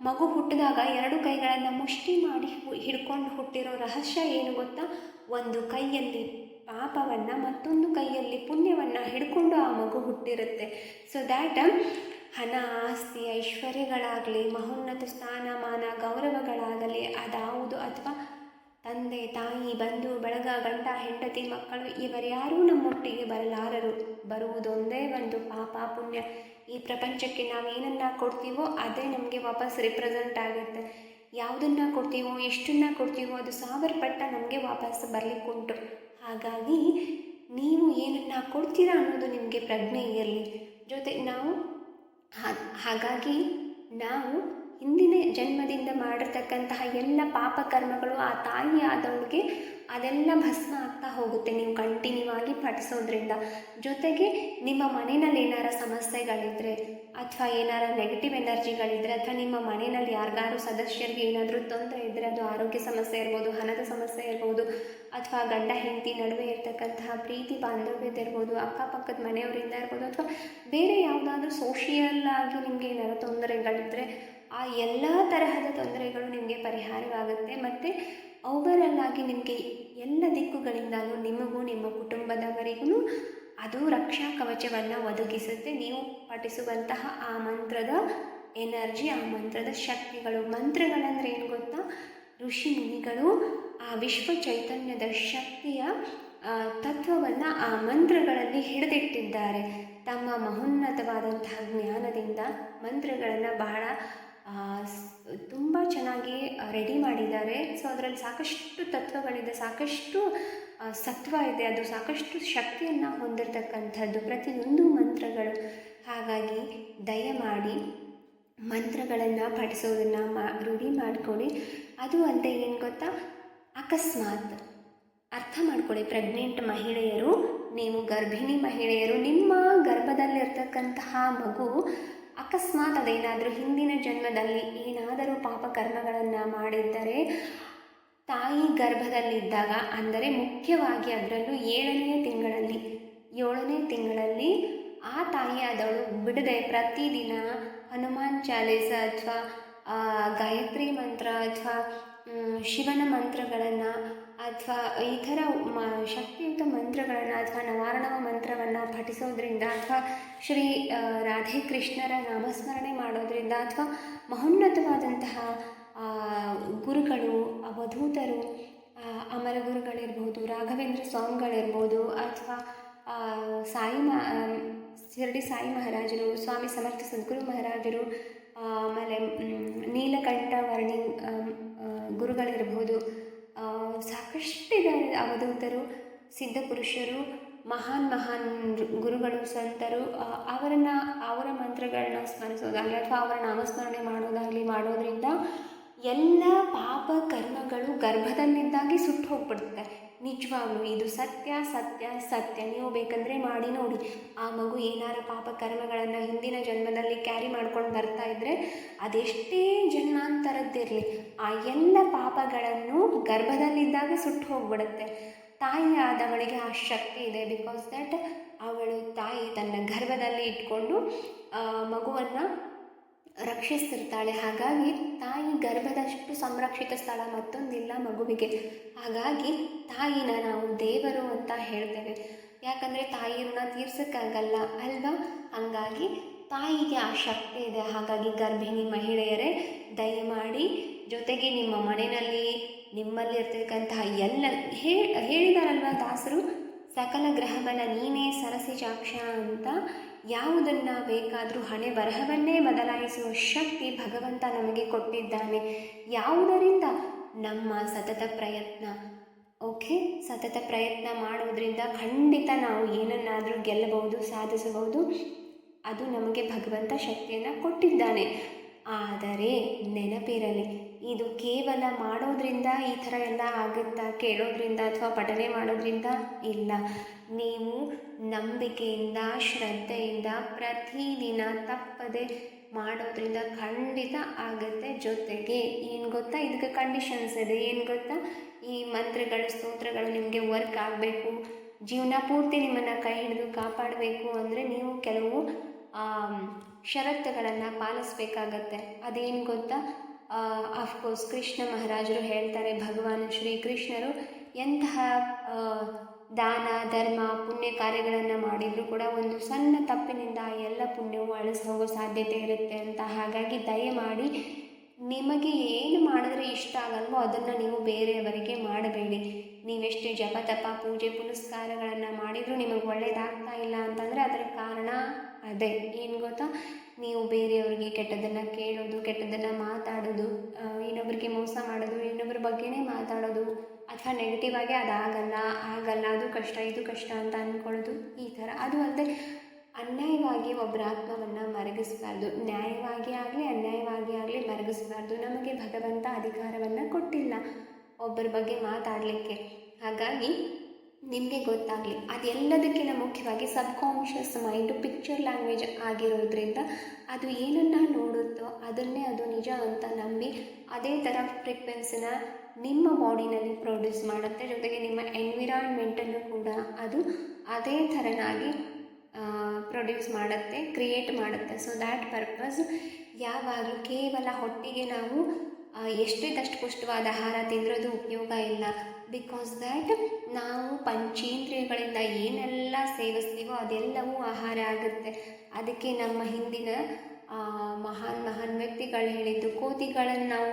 ಮಗು ಹುಟ್ಟಿದಾಗ ಎರಡು ಕೈಗಳನ್ನು ಮುಷ್ಟಿ ಮಾಡಿ ಹಿಡ್ಕೊಂಡು ಹುಟ್ಟಿರೋ ರಹಸ್ಯ ಏನು ಗೊತ್ತಾ? ಒಂದು ಕೈಯಲ್ಲಿ ಪಾಪವನ್ನು ಮತ್ತೊಂದು ಕೈಯಲ್ಲಿ ಪುಣ್ಯವನ್ನು ಹಿಡ್ಕೊಂಡು ಆ ಮಗು ಹುಟ್ಟಿರುತ್ತೆ. ಸೊ ದ್ಯಾಟ್ ಹಣ, ಆಸ್ತಿ, ಐಶ್ವರ್ಯಗಳಾಗಲಿ, ಮಹೋನ್ನತ ಸ್ಥಾನಮಾನ, ಗೌರವಗಳಾಗಲಿ, ಅದಾವುದು ಅಥವಾ ತಂದೆ ತಾಯಿ, ಬಂಧು, ಬಳಗ, ಗಂಡ, ಹೆಂಡತಿ, ಮಕ್ಕಳು ಇವರ್ಯಾರೂ ನಮ್ಮೊಟ್ಟಿಗೆ ಬರಲಾರರು. ಬರುವುದೊಂದೇ ಒಂದು ಪಾಪ ಪುಣ್ಯ. ಈ ಪ್ರಪಂಚಕ್ಕೆ ನಾವು ಏನನ್ನ ಕೊಡ್ತೀವೋ ಅದೇ ನಮಗೆ ವಾಪಸ್ ರಿಪ್ರೆಸೆಂಟ್ ಆಗುತ್ತೆ. ಯಾವುದನ್ನು ಕೊಡ್ತೀವೋ, ಎಷ್ಟನ್ನು ಕೊಡ್ತೀವೋ ಅದು ಸಾವಿರ ಪಟ್ಟ ನಮಗೆ ವಾಪಸ್ ಬರಲಿಕ್ಕುಂಟು. ಹಾಗಾಗಿ ನೀವು ಏನನ್ನ ಕೊಡ್ತೀರಾ ಅನ್ನೋದು ನಿಮಗೆ ಪ್ರಜ್ಞೆ ಇರಲಿ. ಜೊತೆ ನಾವು ಹಾಗಾಗಿ ನಾವು ಹಿಂದಿನ ಜನ್ಮದಿಂದ ಮಾಡಿರ್ತಕ್ಕಂತಹ ಎಲ್ಲ ಪಾಪಕರ್ಮಗಳು ಆ ತಾಯಿ ಆದವಳಿಗೆ ಅದೆಲ್ಲ ಭಸ್ಮ ಆಗ್ತಾ ಹೋಗುತ್ತೆ. ನೀವು ಕಂಟಿನ್ಯೂ ಆಗಿ ಪಠಿಸೋದ್ರಿಂದ. ಜೊತೆಗೆ ನಿಮ್ಮ ಮನೆಯಲ್ಲಿ ಏನಾರ ಸಮಸ್ಯೆಗಳಿದ್ದರೆ ಅಥವಾ ಏನಾರ ನೆಗೆಟಿವ್ ಎನರ್ಜಿಗಳಿದ್ದರೆ ಅಥವಾ ನಿಮ್ಮ ಮನೆಯಲ್ಲಿ ಯಾರಿಗಾರು ಸದಸ್ಯರಿಗೆ ಏನಾದರೂ ತೊಂದರೆ ಇದ್ದರೆ ಅದು ಆರೋಗ್ಯ ಸಮಸ್ಯೆ ಇರ್ಬೋದು, ಹಣದ ಸಮಸ್ಯೆ ಇರ್ಬೋದು, ಅಥವಾ ಗಂಡ ಹೆಂಡತಿ ನಡುವೆ ಇರ್ತಕ್ಕಂತಹ ಪ್ರೀತಿ ಬಾಂಧವ್ಯತೆ ಇರ್ಬೋದು ಅಕ್ಕಪಕ್ಕದ ಮನೆಯವರಿಂದ ಇರ್ಬೋದು, ಅಥವಾ ಬೇರೆ ಯಾವುದಾದ್ರೂ ಸೋಷಿಯಲ್ ಆಗಿ ನಿಮಗೆ ಏನಾರು ತೊಂದರೆಗಳಿದ್ದರೆ ಆ ಎಲ್ಲ ತರಹದ ತೊಂದರೆಗಳು ನಿಮಗೆ ಪರಿಹಾರವಾಗುತ್ತೆ ಮತ್ತು ಓವರಲ್ ಆಗಿ ನಿಮಗೆ ಎಲ್ಲ ದಿಕ್ಕುಗಳಿಂದಲೂ ನಿಮಗೂ ನಿಮ್ಮ ಕುಟುಂಬದವರಿಗೂ ಅದು ರಕ್ಷಾ ಕವಚವನ್ನು ಒದಗಿಸುತ್ತೆ. ನೀವು ಪಠಿಸುವಂತಹ ಆ ಮಂತ್ರದ ಎನರ್ಜಿ, ಆ ಮಂತ್ರದ ಶಕ್ತಿಗಳು, ಮಂತ್ರಗಳಂದರೆ ಏನು ಗೊತ್ತಾ? ಋಷಿ ಮುನಿಗಳು ಆ ವಿಶ್ವ ಚೈತನ್ಯದ ಶಕ್ತಿಯ ತತ್ವವನ್ನು ಆ ಮಂತ್ರಗಳಲ್ಲಿ ಹಿಡಿದಿಟ್ಟಿದ್ದಾರೆ. ತಮ್ಮ ಮಹೋನ್ನತವಾದಂತಹ ಜ್ಞಾನದಿಂದ ಮಂತ್ರಗಳನ್ನು ಬಹಳ ತುಂಬ ಚೆನ್ನಾಗಿ ರೆಡಿ ಮಾಡಿದ್ದಾರೆ. ಸೊ ಅದರಲ್ಲಿ ಸಾಕಷ್ಟು ತತ್ವಗಳಿದೆ. ಸಾಕಷ್ಟು ಸತ್ವ ಇದೆ. ಅದು ಸಾಕಷ್ಟು ಶಕ್ತಿಯನ್ನು ಹೊಂದಿರತಕ್ಕಂಥದ್ದು. ಪ್ರತಿಯೊಂದು ಮಂತ್ರಗಳು. ಹಾಗಾಗಿ, ದಯಮಾಡಿ ಮಂತ್ರಗಳನ್ನು ಪಠಿಸೋದನ್ನು ಮಾ, ರೂಢಿ ಮಾಡಿಕೊಡಿ ಅದು ಅಲ್ಲದೆ ಏನು ಗೊತ್ತಾ? ಅಕಸ್ಮಾತ್ ಅರ್ಥ ಮಾಡ್ಕೊಳ್ಳಿ. ಪ್ರೆಗ್ನೆಂಟ್ ಮಹಿಳೆಯರು, ನೀವು ಗರ್ಭಿಣಿ ಮಹಿಳೆಯರು, ನಿಮ್ಮ ಗರ್ಭದಲ್ಲಿರ್ತಕ್ಕಂತಹ ಮಗು ಅಕಸ್ಮಾತ್ ಅದೇನಾದರೂ ಹಿಂದಿನ ಜನ್ಮದಲ್ಲಿ ಏನಾದರೂ ಪಾಪ ಕರ್ಮಗಳನ್ನು ಮಾಡಿದ್ದರೆ, ತಾಯಿ ಗರ್ಭದಲ್ಲಿದ್ದಾಗ, ಅಂದರೆ ಮುಖ್ಯವಾಗಿ ಅದರಲ್ಲೂ ಏಳನೇ ತಿಂಗಳಲ್ಲಿ ಏಳನೇ ತಿಂಗಳಲ್ಲಿ ಆ ತಾಯಿಯಾದವಳು ಬಿಡದೆ ಪ್ರತಿದಿನ ಹನುಮಾನ್ ಚಾಲೀಸ ಅಥವಾ ಗಾಯತ್ರಿ ಮಂತ್ರ ಅಥವಾ ಶಿವನ ಮಂತ್ರಗಳನ್ನು ಅಥವಾ ಈ ಥರ ಮ, ಶಕ್ತಿಯುತ ಮಂತ್ರಗಳನ್ನು ಅಥವಾ ನವಾರಣವ ಮಂತ್ರವನ್ನು ಪಠಿಸೋದ್ರಿಂದ ಅಥವಾ ಶ್ರೀ ರಾಧೆ ಕೃಷ್ಣರ ನಾಮಸ್ಮರಣೆ ಮಾಡೋದ್ರಿಂದ ಅಥವಾ ಮಹೋನ್ನತವಾದಂತಹ ಗುರುಗಳು, ಅವಧೂತರು ಅಮರ ಗುರುಗಳಿರ್ಬೋದು ರಾಘವೇಂದ್ರ ಸ್ವಾಮಿಗಳಿರ್ಬೋದು ಅಥವಾ ಸಾಯಿ ಮ ಶಿರಡಿ ಸಾಯಿ ಮಹಾರಾಜರು, ಸ್ವಾಮಿ ಸಮರ್ಥ ಸದ್ಗುರು ಮಹಾರಾಜರು ಆಮೇಲೆ ನೀಲಕಂಠ ವರ್ಣಿ ಗುರುಗಳಿರ್ಬೋದು. ಸಾಕಷ್ಟಿದ್ದಾರೆ ಅವಧೂತರು ಸಿದ್ಧಪುರುಷರು ಮಹಾನ್ ಮಹಾನ್ ಗುರುಗಳು, ಸಂತರು ಅವರನ್ನು, ಅವರ ಮಂತ್ರಗಳನ್ನ ಸ್ಮರಿಸೋದಾಗಲಿ ಅಥವಾ ಅವರ ನಾಮಸ್ಮರಣೆ ಮಾಡೋದಾಗಲಿ ಮಾಡೋದ್ರಿಂದ ಎಲ್ಲ ಪಾಪ ಕರ್ಮಗಳು ಗರ್ಭದಲ್ಲಿದ್ದಾಗೆ ಸುಟ್ಟು ಹೋಗ್ಬಿಡುತ್ತೆ. ನಿಜವಾಗ್ಲೂ ಇದು ಸತ್ಯ ಸತ್ಯ ಸತ್ಯ. ನೀವು ಬೇಕಂದರೆ ಮಾಡಿ ನೋಡಿ. ಆ ಮಗು ಏನಾರ ಪಾಪ ಕರ್ಮಗಳನ್ನು ಹಿಂದಿನ ಜನ್ಮದಲ್ಲಿ ಕ್ಯಾರಿ ಮಾಡ್ಕೊಂಡು ಬರ್ತಾ ಇದ್ದರೆ ಅದೆಷ್ಟೇ ಜನ್ಮಾಂತರದ್ದಿರಲಿ ಆ ಎಲ್ಲ ಪಾಪಗಳನ್ನು ಗರ್ಭದಲ್ಲಿದ್ದಾಗ ಸುಟ್ಟು ಹೋಗ್ಬಿಡುತ್ತೆ. ತಾಯಿ ಆದವಳಿಗೆ ಆ ಶಕ್ತಿ ಇದೆ ಬಿಕಾಸ್ ದಟ್ ಅವಳು ತಾಯಿ ತನ್ನ ಗರ್ಭದಲ್ಲಿ ಇಟ್ಕೊಂಡು ಮಗುವನ್ನು ರಕ್ಷಿಸ್ತಿರ್ತಾಳೆ. ಹಾಗಾಗಿ ತಾಯಿ ಗರ್ಭದಷ್ಟು ಸಂರಕ್ಷಿತ ಸ್ಥಳ ಮತ್ತೊಂದಿಲ್ಲ ಮಗುವಿಗೆ. ಹಾಗಾಗಿ ತಾಯಿನ ನಾವು ದೇವರು ಅಂತ ಹೇಳ್ತೇವೆ. ಯಾಕಂದರೆ ತಾಯಿ ಋಣ ತೀರ್ಸೋಕ್ಕಾಗಲ್ಲ ಅಲ್ವಾ? ಹಂಗಾಗಿ ತಾಯಿಗೆ ಆ ಶಕ್ತಿ ಇದೆ. ಹಾಗಾಗಿ ಗರ್ಭಿಣಿ ಮಹಿಳೆಯರೇ, ದಯಮಾಡಿ ಜೊತೆಗೆ ನಿಮ್ಮ ಮನೆಯಲ್ಲಿ ನಿಮ್ಮಲ್ಲಿ ಇರ್ತಕ್ಕಂತಹ ಎಲ್ಲ ಹೇಳಿ ಹೇಳಿದಾರಲ್ವ ದಾಸರು? ಸಕಲ ಗ್ರಹಗಳ ನೀನೇ ಸರಸಿ ಚಾಕ್ಷ ಅಂತ ಯಾವುದನ್ನು ಬೇಕಾದರೂ ಹಣೆ ಬರಹವನ್ನೇ ಬದಲಾಯಿಸುವ ಶಕ್ತಿ ಭಗವಂತ ನಮಗೆ ಕೊಟ್ಟಿದ್ದಾನೆ. ಯಾವುದರಿಂದ? ನಮ್ಮ ಸತತ ಪ್ರಯತ್ನ. ಓಕೆ? ಸತತ ಪ್ರಯತ್ನ ಮಾಡೋದ್ರಿಂದ ಖಂಡಿತ ನಾವು ಏನನ್ನಾದರೂ ಗೆಲ್ಲಬಹುದು, ಸಾಧಿಸಬಹುದು. ಅದು ನಮಗೆ ಭಗವಂತ ಶಕ್ತಿಯನ್ನು ಕೊಟ್ಟಿದ್ದಾನೆ. ಆದರೆ ನೆನಪಿರಲಿ ಇದು ಕೇವಲ ಮಾಡೋದ್ರಿಂದ ಈ ಥರ ಎಲ್ಲ ಆಗುತ್ತಾ? ಕೇಳೋದ್ರಿಂದ ಅಥವಾ ಪಠನೆ ಮಾಡೋದ್ರಿಂದ ಇಲ್ಲ. ನೀವು ನಂಬಿಕೆಯಿಂದ, ಶ್ರದ್ಧೆಯಿಂದ ಪ್ರತಿದಿನ ತಪ್ಪದೆ ಮಾಡೋದ್ರಿಂದ ಖಂಡಿತ ಆಗುತ್ತೆ ಜೊತೆಗೆ. ಏನು ಗೊತ್ತಾ? ಇದಕ್ಕೆ ಕಂಡೀಷನ್ಸ್ ಇದೆ. ಏನು ಗೊತ್ತಾ? ಈ ಮಂತ್ರಗಳು, ಸ್ತೋತ್ರಗಳು ನಿಮಗೆ ವರ್ಕ್ ಆಗಬೇಕು. ಜೀವನ ಪೂರ್ತಿ ನಿಮ್ಮನ್ನು ಕೈ ಹಿಡಿದು ಕಾಪಾಡಬೇಕು ಅಂದರೆ ನೀವು ಕೆಲವು ಷರತ್ತುಗಳನ್ನು ಪಾಲಿಸ್ಬೇಕಾಗತ್ತೆ. ಅದೇನು ಗೊತ್ತಾ? ಅಫ್ಕೋರ್ಸ್ ಕೃಷ್ಣ ಮಹಾರಾಜರು ಹೇಳ್ತಾರೆ ಭಗವಾನ್ ಶ್ರೀಕೃಷ್ಣರು ಎಂತಹ ಆ, ದಾನ ಧರ್ಮ ಪುಣ್ಯ ಕಾರ್ಯಗಳನ್ನು ಮಾಡಿದರೂ ಕೂಡ ಒಂದು ಸಣ್ಣ ತಪ್ಪಿನಿಂದ ಎಲ್ಲ ಪುಣ್ಯವು ಅಳಿಸಿ ಹೋಗೋ ಸಾಧ್ಯತೆ ಇರುತ್ತೆ ಅಂತ. ಹಾಗಾಗಿ ದಯಮಾಡಿ ನಿಮಗೆ ಏನು ಮಾಡಿದ್ರೆ ಇಷ್ಟ ಆಗಲ್ವೋ ಅದನ್ನು ನೀವು ಬೇರೆಯವರಿಗೆ ಮಾಡಬೇಡಿ. ನೀವೆಷ್ಟು ಜಪ ತಪ ಪೂಜೆ ಪುನಸ್ಕಾರಗಳನ್ನು ಮಾಡಿದರೂ ನಿಮಗೆ ಒಳ್ಳೆಯದಾಗ್ತಾ ಇಲ್ಲ ಅಂತಂದರೆ ಅದರ ಕಾರಣ ಅದೇ, ಏನು ಗೊತ್ತಾ? ನೀವು ಬೇರೆಯವ್ರಿಗೆ ಕೆಟ್ಟದನ್ನು ಕೇಳೋದು ಕೆಟ್ಟದನ್ನು ಮಾತಾಡೋದು ಇನ್ನೊಬ್ರಿಗೆ ಮೋಸ ಮಾಡೋದು ಇನ್ನೊಬ್ಬರ ಬಗ್ಗೆನೇ ಮಾತಾಡೋದು, ಅಥವಾ ನೆಗೆಟಿವ್ ಆಗಿ ಅದಾಗಲ್ಲ, ಆಗಲ್ಲ, ಅದು ಕಷ್ಟ, ಇದು ಕಷ್ಟ ಅಂತ ಅಂದ್ಕೊಳ್ಳೋದು ಈ ಥರ. ಅದು ಅಲ್ಲದೆ ಅನ್ಯಾಯವಾಗಿ ಒಬ್ಬರ ಆತ್ಮವನ್ನು ಮರಗಿಸಬಾರ್ದು. ನ್ಯಾಯವಾಗಿ ಆಗಲಿ, ಅನ್ಯಾಯವಾಗಿ ಆಗಲಿ ಮರಗಿಸಬಾರ್ದು. ನಮಗೆ ಭಗವಂತ ಅಧಿಕಾರವನ್ನು ಕೊಟ್ಟಿಲ್ಲ. ಒಬ್ಬರ ಬಗ್ಗೆ ಮಾತಾಡಲಿಕ್ಕೆ. ಹಾಗಾಗಿ ನಿಮಗೆ ಗೊತ್ತಾಗಲಿ. ಅದೆಲ್ಲದಕ್ಕಿಂತ ಮುಖ್ಯವಾಗಿ ಸಬ್ಕಾನ್ಷಿಯಸ್ ಮೈಂಡು ಪಿಕ್ಚರ್ ಲ್ಯಾಂಗ್ವೇಜ್ ಆಗಿರೋದ್ರಿಂದ ಅದು ಏನನ್ನು ನೋಡುತ್ತೋ ಅದನ್ನೇ ಅದು ನಿಜ ಅಂತ ನಂಬಿ ಅದೇ ಥರ ಫ್ರೀಕ್ವೆನ್ಸಿನ ನಿಮ್ಮ ಬಾಡಿನಲ್ಲಿ ಪ್ರೊಡ್ಯೂಸ್ ಮಾಡುತ್ತೆ. ಜೊತೆಗೆ ನಿಮ್ಮ ಎನ್ವಿರಾನ್ಮೆಂಟನ್ನು ಕೂಡ ಅದು ಅದೇ ಥರನಾಗಿ ಪ್ರೊಡ್ಯೂಸ್ ಮಾಡುತ್ತೆ ಕ್ರಿಯೇಟ್ ಮಾಡುತ್ತೆ. ಸೊ ದ್ಯಾಟ್ ಪರ್ಪಸ್ ಯಾವಾಗಲೂ ಕೇವಲ ಹೊಟ್ಟಿಗೆ ನಾವು ಎಷ್ಟಿದ್ದಷ್ಟು ಪುಷ್ಟವಾದ ಆಹಾರ ತಿಂದ್ರದು ಉಪಯೋಗ ಇಲ್ಲ. ಬಿಕಾಸ್ ದ್ಯಾಟ್ ನಾವು ಪಂಚೇಂದ್ರಿಯಗಳಿಂದ ಏನೆಲ್ಲ ಸೇವಿಸ್ತೀವೋ ಅದೆಲ್ಲವೂ ಆಹಾರ ಆಗುತ್ತೆ. ಅದಕ್ಕೆ ನಮ್ಮ ಹಿಂದಿನ ಮಹಾನ್ ಮಹಾನ್ ವ್ಯಕ್ತಿಗಳು ಹೇಳಿದ್ದು, ಕೋತಿಗಳನ್ನು ನಾವು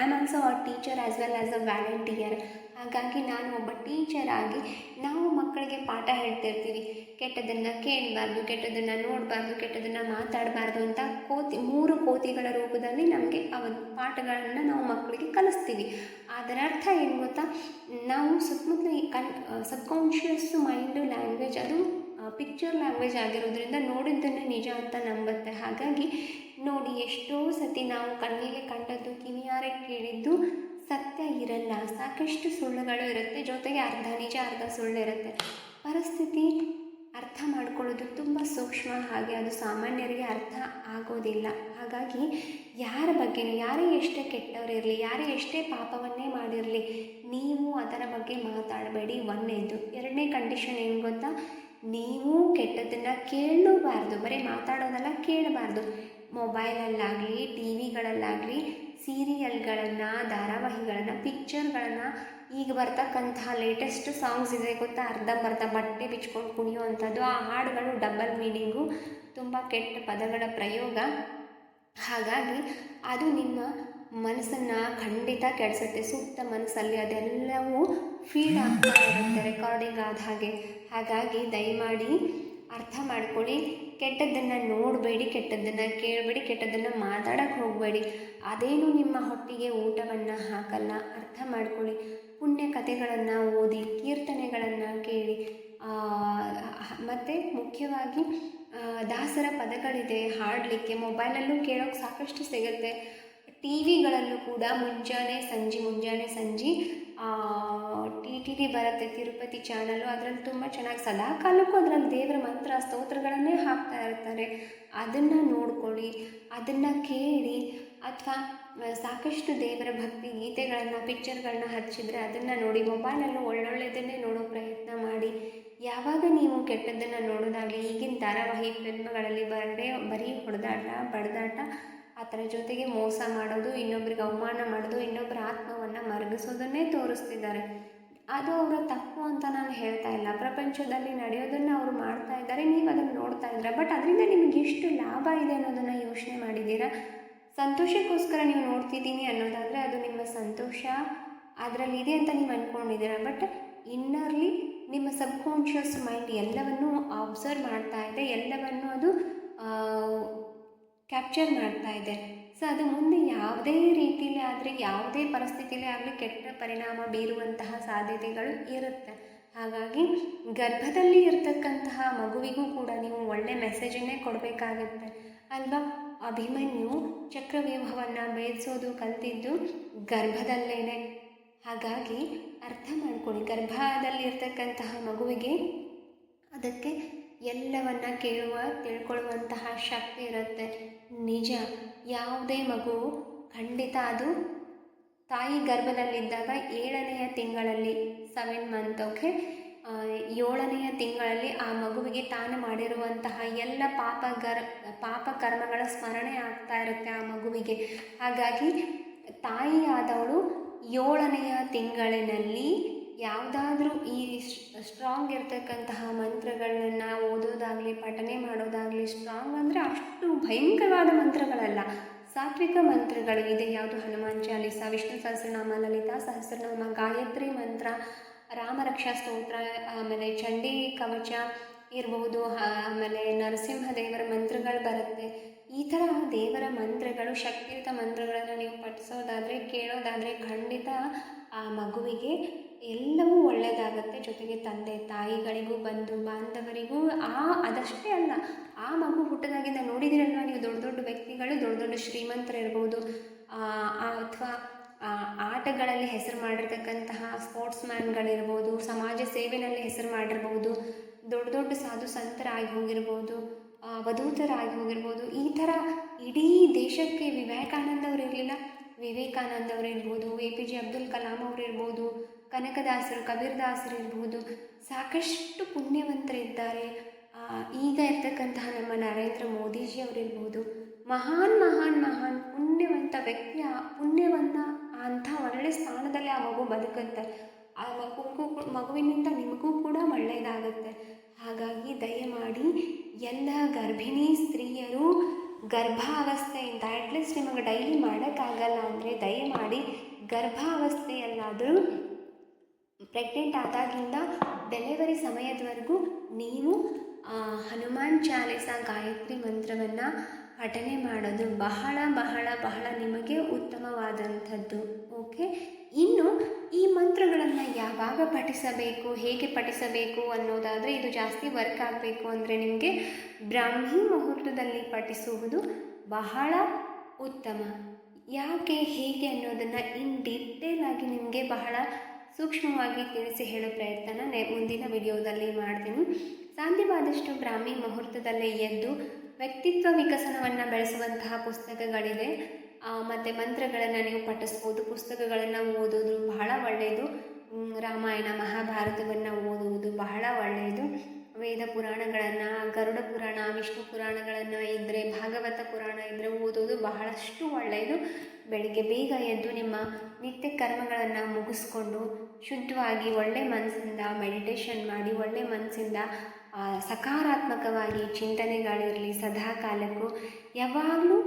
am also a teacher as well as a volunteer ಹಾಗಾಗಿ ನಾನು ಒಬ್ಬ ಟೀಚರ್ ಆಗಿ ನಾವು ಮಕ್ಕಳಿಗೆ ಪಾಠ ಹೇಳ್ತಿರ್ತೀವಿ. ಕೆಟ್ಟದನ್ನು ಕೇಳಬಾರ್ದು, ಕೆಟ್ಟದನ್ನು ನೋಡಬಾರ್ದು, ಕೆಟ್ಟದನ್ನು ಮಾತಾಡಬಾರ್ದು ಅಂತ ಕೋತಿ, ಮೂರು ಕೋತಿಗಳ ರೂಪದಲ್ಲಿ ನಮಗೆ ಒಂದು ಪಾಠಗಳನ್ನು ನಾವು ಮಕ್ಕಳಿಗೆ ಕಲಿಸ್ತೀವಿ. ಅದರ ಅರ್ಥ ಏನು ಗೊತ್ತಾ? ನಾವು ಸುತ್ತಮುತ್ತಲ ಈ ಕನ್ ಸಬ್ಕಾನ್ಷಿಯಸ್ ಮೈಂಡು ಲ್ಯಾಂಗ್ವೇಜ್ ಅದು ಪಿಕ್ಚರ್ ಲ್ಯಾಂಗ್ವೇಜ್ ಆಗಿರೋದ್ರಿಂದ ನೋಡಿದ್ದನ್ನು ನಿಜ ಅಂತ ನಂಬುತ್ತೆ. ಹಾಗಾಗಿ ನೋಡಿ ಎಷ್ಟೋ ಸತಿ ನಾವು ಕಣ್ಣಿಗೆ ಕಂಡದ್ದು ಕಿವಿಯಾರೆ ಕೇಳಿದ್ದು ಸತ್ಯ ಇರಲ್ಲ. ಸಾಕಷ್ಟು ಸುಳ್ಳುಗಳು ಇರುತ್ತೆ. ಜೊತೆಗೆ ಅರ್ಧ ನಿಜ, ಅರ್ಧ ಸುಳ್ಳು ಇರುತ್ತೆ. ಪರಿಸ್ಥಿತಿ ಅರ್ಥ ಮಾಡ್ಕೊಳ್ಳೋದು ತುಂಬ ಸೂಕ್ಷ್ಮ. ಹಾಗೆ ಅದು ಸಾಮಾನ್ಯರಿಗೆ ಅರ್ಥ ಆಗೋದಿಲ್ಲ. ಹಾಗಾಗಿ ಯಾರ ಬಗ್ಗೆ ಯಾರೇ ಎಷ್ಟೇ ಕೆಟ್ಟವರಿರಲಿ ಯಾರೇ ಎಷ್ಟೇ ಪಾಪವನ್ನೇ ಮಾಡಿರಲಿ, ನೀವು ಅದರ ಬಗ್ಗೆ ಮಾತಾಡಬೇಡಿ. ಒಂದೇದು. ಎರಡನೇ ಕಂಡೀಷನ್ ಏನು ಗೊತ್ತಾ? ನೀವು ಕೆಟ್ಟದ್ದನ್ನು ಕೇಳಬಾರ್ದು. ಬರೀ ಮಾತಾಡೋದೆಲ್ಲ, ಕೇಳಬಾರ್ದು. ಮೊಬೈಲಲ್ಲಾಗಲಿ ಟಿ ವಿಗಳಲ್ಲಾಗಲಿ ಸೀರಿಯಲ್ಗಳನ್ನು, ಧಾರಾವಾಹಿಗಳನ್ನು, ಪಿಕ್ಚರ್ಗಳನ್ನು ಈಗ ಬರ್ತಕ್ಕಂತಹ ಲೇಟೆಸ್ಟ್ ಸಾಂಗ್ಸ್ ಇದೆ ಗೊತ್ತಾ? ಅರ್ಧಂಬರ್ಧ ಬಟ್ಟೆ ಬಿಚ್ಕೊಂಡು ಕುಣಿಯುವಂಥದ್ದು. ಆ ಹಾಡುಗಳು ಡಬಲ್ ಮೀನಿಂಗು ತುಂಬ ಕೆಟ್ಟ ಪದಗಳ ಪ್ರಯೋಗ. ಹಾಗಾಗಿ ಅದು ನಿಮ್ಮ ಮನಸ್ಸನ್ನು ಖಂಡಿತ ಕೆಡಿಸುತ್ತೆ. ಸೂಕ್ತ ಮನಸ್ಸಲ್ಲಿ ಅದೆಲ್ಲವೂ ಫೀಡ್ ಆಗ್ತಾ ಇರುತ್ತೆ. ರೆಕಾರ್ಡಿಂಗ್ ಆದ ಹಾಗೆ. ಹಾಗಾಗಿ ದಯಮಾಡಿ ಅರ್ಥ ಮಾಡ್ಕೊಳ್ಳಿ. ಕೆಟ್ಟದ್ದನ್ನು ನೋಡಬೇಡಿ, ಕೆಟ್ಟದ್ದನ್ನು ಕೇಳಬೇಡಿ, ಕೆಟ್ಟದ್ದನ್ನು ಮಾತಾಡಕ್ಕೆ ಹೋಗಬೇಡಿ. ಅದೇನು ನಿಮ್ಮ ಹೊಟ್ಟಿಗೆ ಊಟವನ್ನು ಹಾಕಲ್ಲ. ಅರ್ಥ ಮಾಡ್ಕೊಳ್ಳಿ. ಪುಣ್ಯ ಕಥೆಗಳನ್ನು ಓದಿ, ಕೀರ್ತನೆಗಳನ್ನು ಕೇಳಿ. ಮತ್ತು ಮುಖ್ಯವಾಗಿ ದಾಸರ ಪದಗಳಿದೆ. ಹಾಡಲಿಕ್ಕೆ ಮೊಬೈಲಲ್ಲೂ ಕೇಳೋಕ್ಕೆ ಸಾಕಷ್ಟು ಸಿಗುತ್ತೆ. ಟಿ ವಿಗಳಲ್ಲೂ ಕೂಡ ಮುಂಜಾನೆ ಸಂಜೆ ಮುಂಜಾನೆ ಸಂಜೆ ಟಿ ಟಿ ವಿ ಬರುತ್ತೆ, ತಿರುಪತಿ ಚಾನಲು ಅದರಲ್ಲಿ ತುಂಬ ಚೆನ್ನಾಗಿ ಸದಾ ಕಾಲಕ್ಕೂ ಅದರಲ್ಲಿ ದೇವರ ಮಂತ್ರ, ಸ್ತೋತ್ರಗಳನ್ನೇ ಹಾಕ್ತಾ ಇರ್ತಾರೆ. ಅದನ್ನು ನೋಡ್ಕೊಳ್ಳಿ, ಅದನ್ನು ಕೇಳಿ, ಅಥವಾ ಸಾಕಷ್ಟು ದೇವರ ಭಕ್ತಿ ಗೀತೆಗಳನ್ನು, ಪಿಕ್ಚರ್ಗಳನ್ನ ಹಚ್ಚಿದರೆ ಅದನ್ನು ನೋಡಿ, ಮೊಬೈಲಲ್ಲೂ ಒಳ್ಳೊಳ್ಳೆಯದನ್ನೇ ನೋಡೋ ಪ್ರಯತ್ನ ಮಾಡಿ. ಯಾವಾಗ ನೀವು ಕೆಟ್ಟದ್ದನ್ನು ನೋಡೋದಾಗಲಿ, ಈಗಿನ ಧಾರಾವಾಹಿ, ಫಿಲ್ಮ್ಗಳಲ್ಲಿ ಬರದೇ, ಬರೀ ಹೊಡೆದಾಟ ಬಡ್ದಾಟ ಅದರ ಜೊತೆಗೆ ಮೋಸ ಮಾಡೋದು, ಇನ್ನೊಬ್ರಿಗೆ ಅವಮಾನ ಮಾಡೋದು ಇನ್ನೊಬ್ಬರ ಆತ್ಮವನ್ನು ಮರಗಿಸೋದನ್ನೇ ತೋರಿಸ್ತಿದ್ದಾರೆ. ಅದು ಅವರ ತಪ್ಪು ಅಂತ ನಾನು ಹೇಳ್ತಾ ಇಲ್ಲ. ಪ್ರಪಂಚದಲ್ಲಿ ನಡೆಯೋದನ್ನು ಅವರು ಮಾಡ್ತಾ ಇದ್ದಾರೆ, ನೀವು ಅದನ್ನು ನೋಡ್ತಾ ಇದ್ದೀರಾ. ಬಟ್ ಅದರಿಂದ ನಿಮಗೆ ಎಷ್ಟು ಲಾಭ ಇದೆ ಅನ್ನೋದನ್ನು ಯೋಚನೆ ಮಾಡಿದ್ದೀರಾ? ಸಂತೋಷಕ್ಕೋಸ್ಕರ ನೀವು ನೋಡ್ತಿದ್ದೀನಿ ಅನ್ನೋದಾದರೆ ಅದು ನಿಮ್ಮ ಸಂತೋಷ ಅದರಲ್ಲಿ ಇದೆ ಅಂತ ನೀವು ಅಂದ್ಕೊಂಡಿದ್ದೀರಾ ಬಟ್ ಇನ್ನರ್ಲಿ ನಿಮ್ಮ ಸಬ್ಕಾನ್ಷಿಯಸ್ ಮೈಂಡ್ ಎಲ್ಲವನ್ನು ಅಬ್ಸರ್ವ್ ಮಾಡ್ತಾ ಇದೆ. ಎಲ್ಲವನ್ನು ಅದು ಕ್ಯಾಪ್ಚರ್ ಮಾಡ್ತಾ ಇದೆ. ಸೊ ಅದು ಮುಂದೆ ಯಾವುದೇ ರೀತಿಯಲ್ಲಿ ಆದರೆ, ಯಾವುದೇ ಪರಿಸ್ಥಿತಿಯಲ್ಲಿ ಆಗಲಿ ಕೆಟ್ಟ ಪರಿಣಾಮ ಬೀರುವಂತಹ ಸಾಧ್ಯತೆಗಳು ಇರುತ್ತೆ. ಹಾಗಾಗಿ ಗರ್ಭದಲ್ಲಿ ಇರತಕ್ಕಂತಹ ಮಗುವಿಗೂ ಕೂಡ ನೀವು ಒಳ್ಳೆ ಮೆಸೇಜನ್ನೇ ಕೊಡಬೇಕಾಗತ್ತೆ. ಅಲ್ವಾ? ಅಭಿಮನ್ಯು ಚಕ್ರವ್ಯೂಹವನ್ನು ಬೇಯಿಸೋದು ಕಲ್ತಿದ್ದು ಗರ್ಭದಲ್ಲೇನೆ. ಹಾಗಾಗಿ ಅರ್ಥ ಮಾಡ್ಕೊಳ್ಳಿ ಗರ್ಭದಲ್ಲಿ ಇರ್ತಕ್ಕಂತಹ ಮಗುವಿಗೆ ಅದಕ್ಕೆ ಎಲ್ಲವನ್ನ ಕೇಳುವ, ತಿಳ್ಕೊಳ್ಳುವಂತಹ ಶಕ್ತಿ ಇರುತ್ತೆ. ನಿಜ, ಯಾವುದೇ ಮಗು, ಖಂಡಿತ ಅದು ತಾಯಿ ಗರ್ಭದಲ್ಲಿದ್ದಾಗ ಏಳನೆಯ ತಿಂಗಳಲ್ಲಿ ಸೆವೆನ್ ಮಂತ್ ಓಕೆ ಏಳನೆಯ ತಿಂಗಳಲ್ಲಿ ಆ ಮಗುವಿಗೆ ತಾನು ಮಾಡಿರುವಂತಹ ಎಲ್ಲ ಪಾಪ ಗರ್, ಪಾಪ ಕರ್ಮಗಳ ಸ್ಮರಣೆ ಆಗ್ತಾ ಇರುತ್ತೆ ಆ ಮಗುವಿಗೆ. ಹಾಗಾಗಿ ತಾಯಿಯಾದವಳು ಏಳನೆಯ ತಿಂಗಳಿನಲ್ಲಿ ಯಾವುದಾದ್ರೂ ಈ ಸ್ಟ್ರಾಂಗ್ ಇರ್ತಕ್ಕಂತಹ ಮಂತ್ರಗಳನ್ನ ಓದೋದಾಗಲಿ, ಪಠನೆ ಮಾಡೋದಾಗಲಿ ಸ್ಟ್ರಾಂಗ್ ಅಂದರೆ ಅಷ್ಟು ಭಯಂಕರವಾದ ಮಂತ್ರಗಳಲ್ಲ. ಸಾತ್ವಿಕ ಮಂತ್ರಗಳು ಇದೆ. ಯಾವುದು ಹನುಮಾನ್ ಚಾಲೀಸ, ವಿಷ್ಣು ಸಹಸ್ರನಾಮ, ಲಲಿತಾ ಸಹಸ್ರನಾಮ, ಗಾಯತ್ರಿ ಮಂತ್ರ ರಾಮರಕ್ಷಾ ಸ್ತೋತ್ರ, ಆಮೇಲೆ ಚಂಡಿ ಕವಚ ಇರಬಹುದು ಆಮೇಲೆ ನರಸಿಂಹ ದೇವರ ಮಂತ್ರಗಳು ಬರುತ್ತೆ. ಈ ಥರ ದೇವರ ಮಂತ್ರಗಳು, ಶಕ್ತಿಯುತ ಮಂತ್ರಗಳನ್ನು ನೀವು ಪಠಿಸೋದಾದರೆ, ಕೇಳೋದಾದರೆ ಖಂಡಿತ ಆ ಮಗುವಿಗೆ ಎಲ್ಲವೂ ಒಳ್ಳೆಯದಾಗುತ್ತೆ. ಜೊತೆಗೆ ತಂದೆ ತಾಯಿಗಳಿಗೂ ಬಂಧು ಬಾಂಧವರಿಗೂ ಆ, ಅದಷ್ಟೇ ಅಲ್ಲ. ಆ ಮಗು ಹುಟ್ಟದಾಗಿಂದ ನೋಡಿದಿರಲ್ವ ನೀವು? ದೊಡ್ಡ ದೊಡ್ಡ ವ್ಯಕ್ತಿಗಳು, ದೊಡ್ಡ ದೊಡ್ಡ ಶ್ರೀಮಂತರಿರ್ಬೋದು. ಅಥವಾ ಆಟಗಳಲ್ಲಿ ಹೆಸರು ಮಾಡಿರ್ತಕ್ಕಂತಹ ಸ್ಪೋರ್ಟ್ಸ್ ಮ್ಯಾನ್ಗಳಿರ್ಬೋದು ಸಮಾಜ ಸೇವೆಯಲ್ಲಿ ಹೆಸರು ಮಾಡಿರ್ಬೋದು, ದೊಡ್ಡ ದೊಡ್ಡ ಸಾಧು ಸಂತರಾಗಿ ಹೋಗಿರ್ಬೋದು ವಧೂತರಾಗಿ ಹೋಗಿರ್ಬೋದು. ಈ ಥರ ಇಡೀ ದೇಶಕ್ಕೆ ವಿವೇಕಾನಂದ ಅವರು ಇರಲಿಲ್ಲ. ವಿವೇಕಾನಂದ ಅವರು ಇರ್ಬೋದು, A P J Abdul Kalam ಅವರು ಇರ್ಬೋದು ಕನಕದಾಸರು, ಕಬೀರ್ದಾಸರು ಇರ್ಬೋದು ಸಾಕಷ್ಟು ಪುಣ್ಯವಂತರಿದ್ದಾರೆ. ಈಗ ಇರ್ತಕ್ಕಂತಹ ನಮ್ಮ ನರೇಂದ್ರ ಮೋದಿಜಿ ಅವರಿರ್ಬೋದು ಮಹಾನ್ ಮಹಾನ್ ಮಹಾನ್ ಪುಣ್ಯವಂತ ವ್ಯಕ್ತಿಯ, ಪುಣ್ಯವನ್ನು ಅಂಥ ಒಳ್ಳೆಯ ಸ್ಥಾನದಲ್ಲಿ ಆ ಮಗು ಬದುಕುತ್ತೆ. ಆ ಮಗುಗೂ ಮಗುವಿನಿಂದ ನಿಮಗೂ ಕೂಡ ಒಳ್ಳೆಯದಾಗುತ್ತೆ. ಹಾಗಾಗಿ ದಯಮಾಡಿ ಎಲ್ಲ ಗರ್ಭಿಣಿ ಸ್ತ್ರೀಯರು ಗರ್ಭಾವಸ್ಥೆಯಿಂದ ಅಟ್ಲೀಸ್ಟ್ ನಿಮಗೆ ಡೈಲಿ ಮಾಡೋಕ್ಕಾಗಲ್ಲ ಅಂದರೆ ದಯಮಾಡಿ ಗರ್ಭಾವಸ್ಥೆಯಲ್ಲಾದರೂ ಪ್ರೆಗ್ನೆಂಟ್ ಆದಾಗಿಂದ ಡೆಲಿವರಿ ಸಮಯದವರೆಗೂ ನೀವು ಹನುಮಾನ್ ಚಾಲಿಸ ಗಾಯತ್ರಿ ಮಂತ್ರವನ್ನು ಪಠನೆ ಮಾಡೋದು ಬಹಳ ಬಹಳ ಬಹಳ ನಿಮಗೆ ಉತ್ತಮವಾದಂಥದ್ದು ಓಕೆ ಇನ್ನು ಈ ಮಂತ್ರಗಳನ್ನು ಯಾವಾಗ ಪಠಿಸಬೇಕು, ಹೇಗೆ ಪಠಿಸಬೇಕು ಅನ್ನೋದಾದರೆ ಇದು ಜಾಸ್ತಿ ವರ್ಕ್ ಆಗಬೇಕು ಅಂದರೆ ನಿಮಗೆ ಬ್ರಾಹ್ಮಿ ಮುಹೂರ್ತದಲ್ಲಿ ಪಠಿಸುವುದು ಬಹಳ ಉತ್ತಮ. ಯಾಕೆ ಹೇಗೆ ಅನ್ನೋದನ್ನು ಇನ್ ಡೀಟೇಲ್ ಆಗಿ ನಿಮಗೆ ಬಹಳ ಸೂಕ್ಷ್ಮವಾಗಿ ತಿಳಿಸಿ ಹೇಳೋ ಪ್ರಯತ್ನ ಮುಂದಿನ ವಿಡಿಯೋದಲ್ಲಿ ಮಾಡ್ತೀನಿ. ಸಾಧ್ಯವಾದಷ್ಟು ಬ್ರಾಹ್ಮಿ ಮುಹೂರ್ತದಲ್ಲೇ ಎದ್ದು ವ್ಯಕ್ತಿತ್ವ ವಿಕಸನವನ್ನು ಬೆಳೆಸುವಂತಹ ಪುಸ್ತಕಗಳಿವೆ. ಮತ್ತು ಮಂತ್ರಗಳನ್ನು ನೀವು ಪಠಿಸ್ಬೋದು. ಪುಸ್ತಕಗಳನ್ನು ಓದೋದು ಬಹಳ ಒಳ್ಳೆಯದು. ರಾಮಾಯಣ, ಮಹಾಭಾರತವನ್ನು ಓದುವುದು ಬಹಳ ಒಳ್ಳೆಯದು. ವೇದ ಪುರಾಣಗಳನ್ನು, ಗರುಡ ಪುರಾಣ, ವಿಷ್ಣು ಪುರಾಣಗಳನ್ನು ಇದ್ದರೆ ಭಾಗವತ ಪುರಾಣ ಇದ್ದರೆ ಓದೋದು ಬಹಳಷ್ಟು ಒಳ್ಳೆಯದು ಬೆಳಿಗ್ಗೆ ಬೇಗ ಎದ್ದು ನಿಮ್ಮ ನಿತ್ಯ ಕರ್ಮಗಳನ್ನು ಮುಗಿಸ್ಕೊಂಡು ಶುದ್ಧವಾಗಿ ಒಳ್ಳೆ ಮನಸ್ಸಿಂದ ಮೆಡಿಟೇಷನ್ ಮಾಡಿ, ಒಳ್ಳೆ ಮನಸ್ಸಿಂದ ಸಕಾರಾತ್ಮಕವಾಗಿ ಚಿಂತನೆಗಳಿರಲಿ ಸದಾ ಕಾಲಕ್ಕೂ. ಯಾವಾಗಲೂ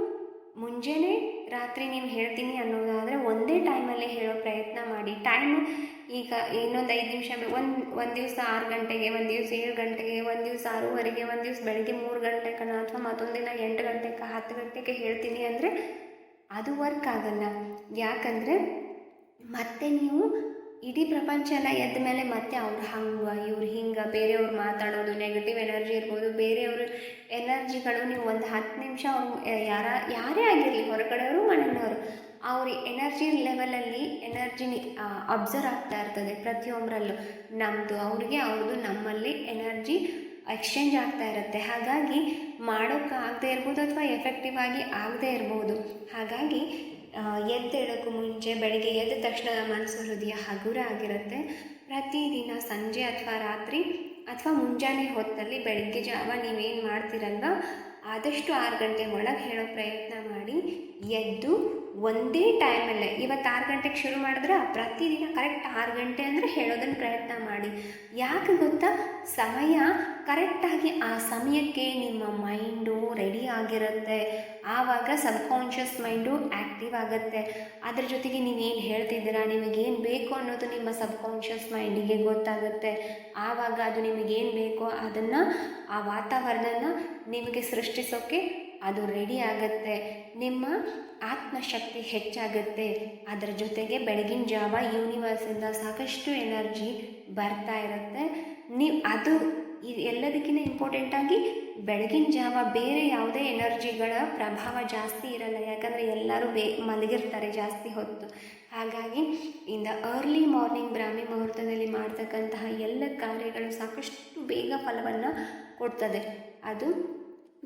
ಮುಂಜಾನೆ ರಾತ್ರಿ ನೀವು ಹೇಳ್ತೀನಿ ಅನ್ನೋದಾದರೆ ಒಂದೇ ಟೈಮಲ್ಲೇ ಹೇಳೋ ಪ್ರಯತ್ನ ಮಾಡಿ. ಟೈಮ್ ಈಗ ಇನ್ನೊಂದು ಐದು ನಿಮಿಷ ಒಂದು ಒಂದು ದಿವಸ ಆರು ಗಂಟೆಗೆ, ಒಂದು ದಿವಸ ಏಳು ಗಂಟೆಗೆ, ಒಂದು ದಿವಸ ಆರೂವರೆಗೆ, ಒಂದು ದಿವಸ ಬೆಳಗ್ಗೆ ಮೂರು ಕಣ ಅಥವಾ ದಿನ ಎಂಟು ಗಂಟೆಗೆ ಹತ್ತು ಗಂಟೆಗೆ ಹೇಳ್ತೀನಿ ಅಂದರೆ ಅದು ವರ್ಕ್ ಆಗಲ್ಲ. ಯಾಕಂದರೆ ಮತ್ತೆ ನೀವು ಇಡೀ ಪ್ರಪಂಚ ಎಲ್ಲ ಎದ್ದ ಮೇಲೆ ಮತ್ತೆ ಅವ್ರು ಹಂಗೆ, ಇವ್ರು ಹಿಂಗೆ, ಬೇರೆಯವ್ರು ಮಾತಾಡೋದು ನೆಗೆಟಿವ್ ಎನರ್ಜಿ ಇರ್ಬೋದು, ಬೇರೆಯವ್ರ ಎನರ್ಜಿಗಳು ನೀವು ಒಂದು ಹತ್ತು ನಿಮಿಷ ಅವ್ರು ಯಾರ, ಯಾರೇ ಆಗಿರಲಿ, ಹೊರಗಡೆಯವರು, ಮನೆಯವರು ಅವ್ರ ಎನರ್ಜಿ ಲೆವೆಲಲ್ಲಿ ಎನರ್ಜಿನಿ ಅಬ್ಸರ್ವ್ ಆಗ್ತಾ ಇರ್ತದೆ ಪ್ರತಿಯೊಬ್ಬರಲ್ಲೂ ನಮ್ಮದು ಅವ್ರಿಗೆ ಅವ್ರದ್ದು ನಮ್ಮಲ್ಲಿ ಎನರ್ಜಿ ಎಕ್ಸ್ಚೇಂಜ್ ಆಗ್ತಾ ಇರುತ್ತೆ. ಹಾಗಾಗಿ ಮಾಡೋಕ್ಕಾಗದೇ ಇರ್ಬೋದು ಅಥವಾ ಎಫೆಕ್ಟಿವ್ ಆಗಿ ಆಗದೇ ಇರ್ಬೋದು. ಹಾಗಾಗಿ ಎದ್ದೇಳೋಕ್ಕೂ ಮುಂಚೆ, ಬೆಳಿಗ್ಗೆ ಎದ್ದ ತಕ್ಷಣ ಮನಸ್ಸು ಹೃದಯ ಹಗುರ ಆಗಿರುತ್ತೆ. ಪ್ರತಿದಿನ ಸಂಜೆ ಅಥವಾ ರಾತ್ರಿ ಅಥವಾ ಮುಂಜಾನೆ ಹೊತ್ತಲ್ಲಿ ಬೆಳಗ್ಗೆ ಜಾವ ನೀವೇನು ಮಾಡ್ತೀರಲ್ವ, ಆದಷ್ಟು ಆರು ಗಂಟೆ ಒಳಗೆ ಹೇಳೋ ಪ್ರಯತ್ನ ಮಾಡಿ, ಎದ್ದು ಒಂದೇ ಟೈಮಲ್ಲೇ ಇವತ್ತು ಆರು ಗಂಟೆಗೆ ಶುರು ಮಾಡಿದ್ರೆ? ಪ್ರತಿದಿನ ಕರೆಕ್ಟ್ ಆರು ಗಂಟೆ ಅಂದರೆ ಹೇಳೋದನ್ನು ಪ್ರಯತ್ನ ಮಾಡಿ. ಯಾಕೆ ಗೊತ್ತಾ? ಸಮಯ ಕರೆಕ್ಟಾಗಿ ಆ ಸಮಯಕ್ಕೆ ನಿಮ್ಮ ಮೈಂಡು ರೆಡಿ ಆಗಿರುತ್ತೆ. ಆವಾಗ ಸಬ್ಕಾನ್ಷಿಯಸ್ ಮೈಂಡು ಆ್ಯಕ್ಟಿವ್ ಆಗುತ್ತೆ. ಅದ್ರ ಜೊತೆಗೆ ನೀವೇನು ಹೇಳ್ತಿದ್ದೀರಾ? ನಿಮಗೇನು ಬೇಕು ಅನ್ನೋದು ನಿಮ್ಮ ಸಬ್ಕಾನ್ಷಿಯಸ್ ಮೈಂಡಿಗೆ ಗೊತ್ತಾಗುತ್ತೆ. ಆವಾಗ ಅದು ನಿಮಗೇನು ಬೇಕೋ ಅದನ್ನು, ಆ ವಾತಾವರಣನ ನಿಮಗೆ ಸೃಷ್ಟಿಸೋಕ್ಕೆ ಅದು ರೆಡಿ ಆಗುತ್ತೆ. ನಿಮ್ಮ ಆತ್ಮಶಕ್ತಿ ಹೆಚ್ಚಾಗುತ್ತೆ. ಅದರ ಜೊತೆಗೆ ಬೆಳಗಿನ ಜಾವ ಯೂನಿವರ್ಸಿಂದ ಸಾಕಷ್ಟು ಎನರ್ಜಿ ಬರ್ತಾ ಇರುತ್ತೆ. ನೀವು ಅದು ಎಲ್ಲದಕ್ಕಿಂತ ಇಂಪಾರ್ಟೆಂಟಾಗಿ ಬೆಳಗಿನ ಜಾವ ಬೇರೆ ಯಾವುದೇ ಎನರ್ಜಿಗಳ ಪ್ರಭಾವ ಜಾಸ್ತಿ ಇರಲ್ಲ. ಯಾಕಂದರೆ ಎಲ್ಲರೂ ಬೇ ಮಲಗಿರ್ತಾರೆ ಜಾಸ್ತಿ ಹೊತ್ತು. ಹಾಗಾಗಿ ಇಂದ ಅರ್ಲಿ ಮಾರ್ನಿಂಗ್ ಬ್ರಾಹ್ಮಿ ಮುಹೂರ್ತದಲ್ಲಿ ಮಾಡ್ತಕ್ಕಂತಹ ಎಲ್ಲ ಕಾರ್ಯಗಳು ಸಾಕಷ್ಟು ಬೇಗ ಫಲವನ್ನು ಕೊಡ್ತದೆ. ಅದು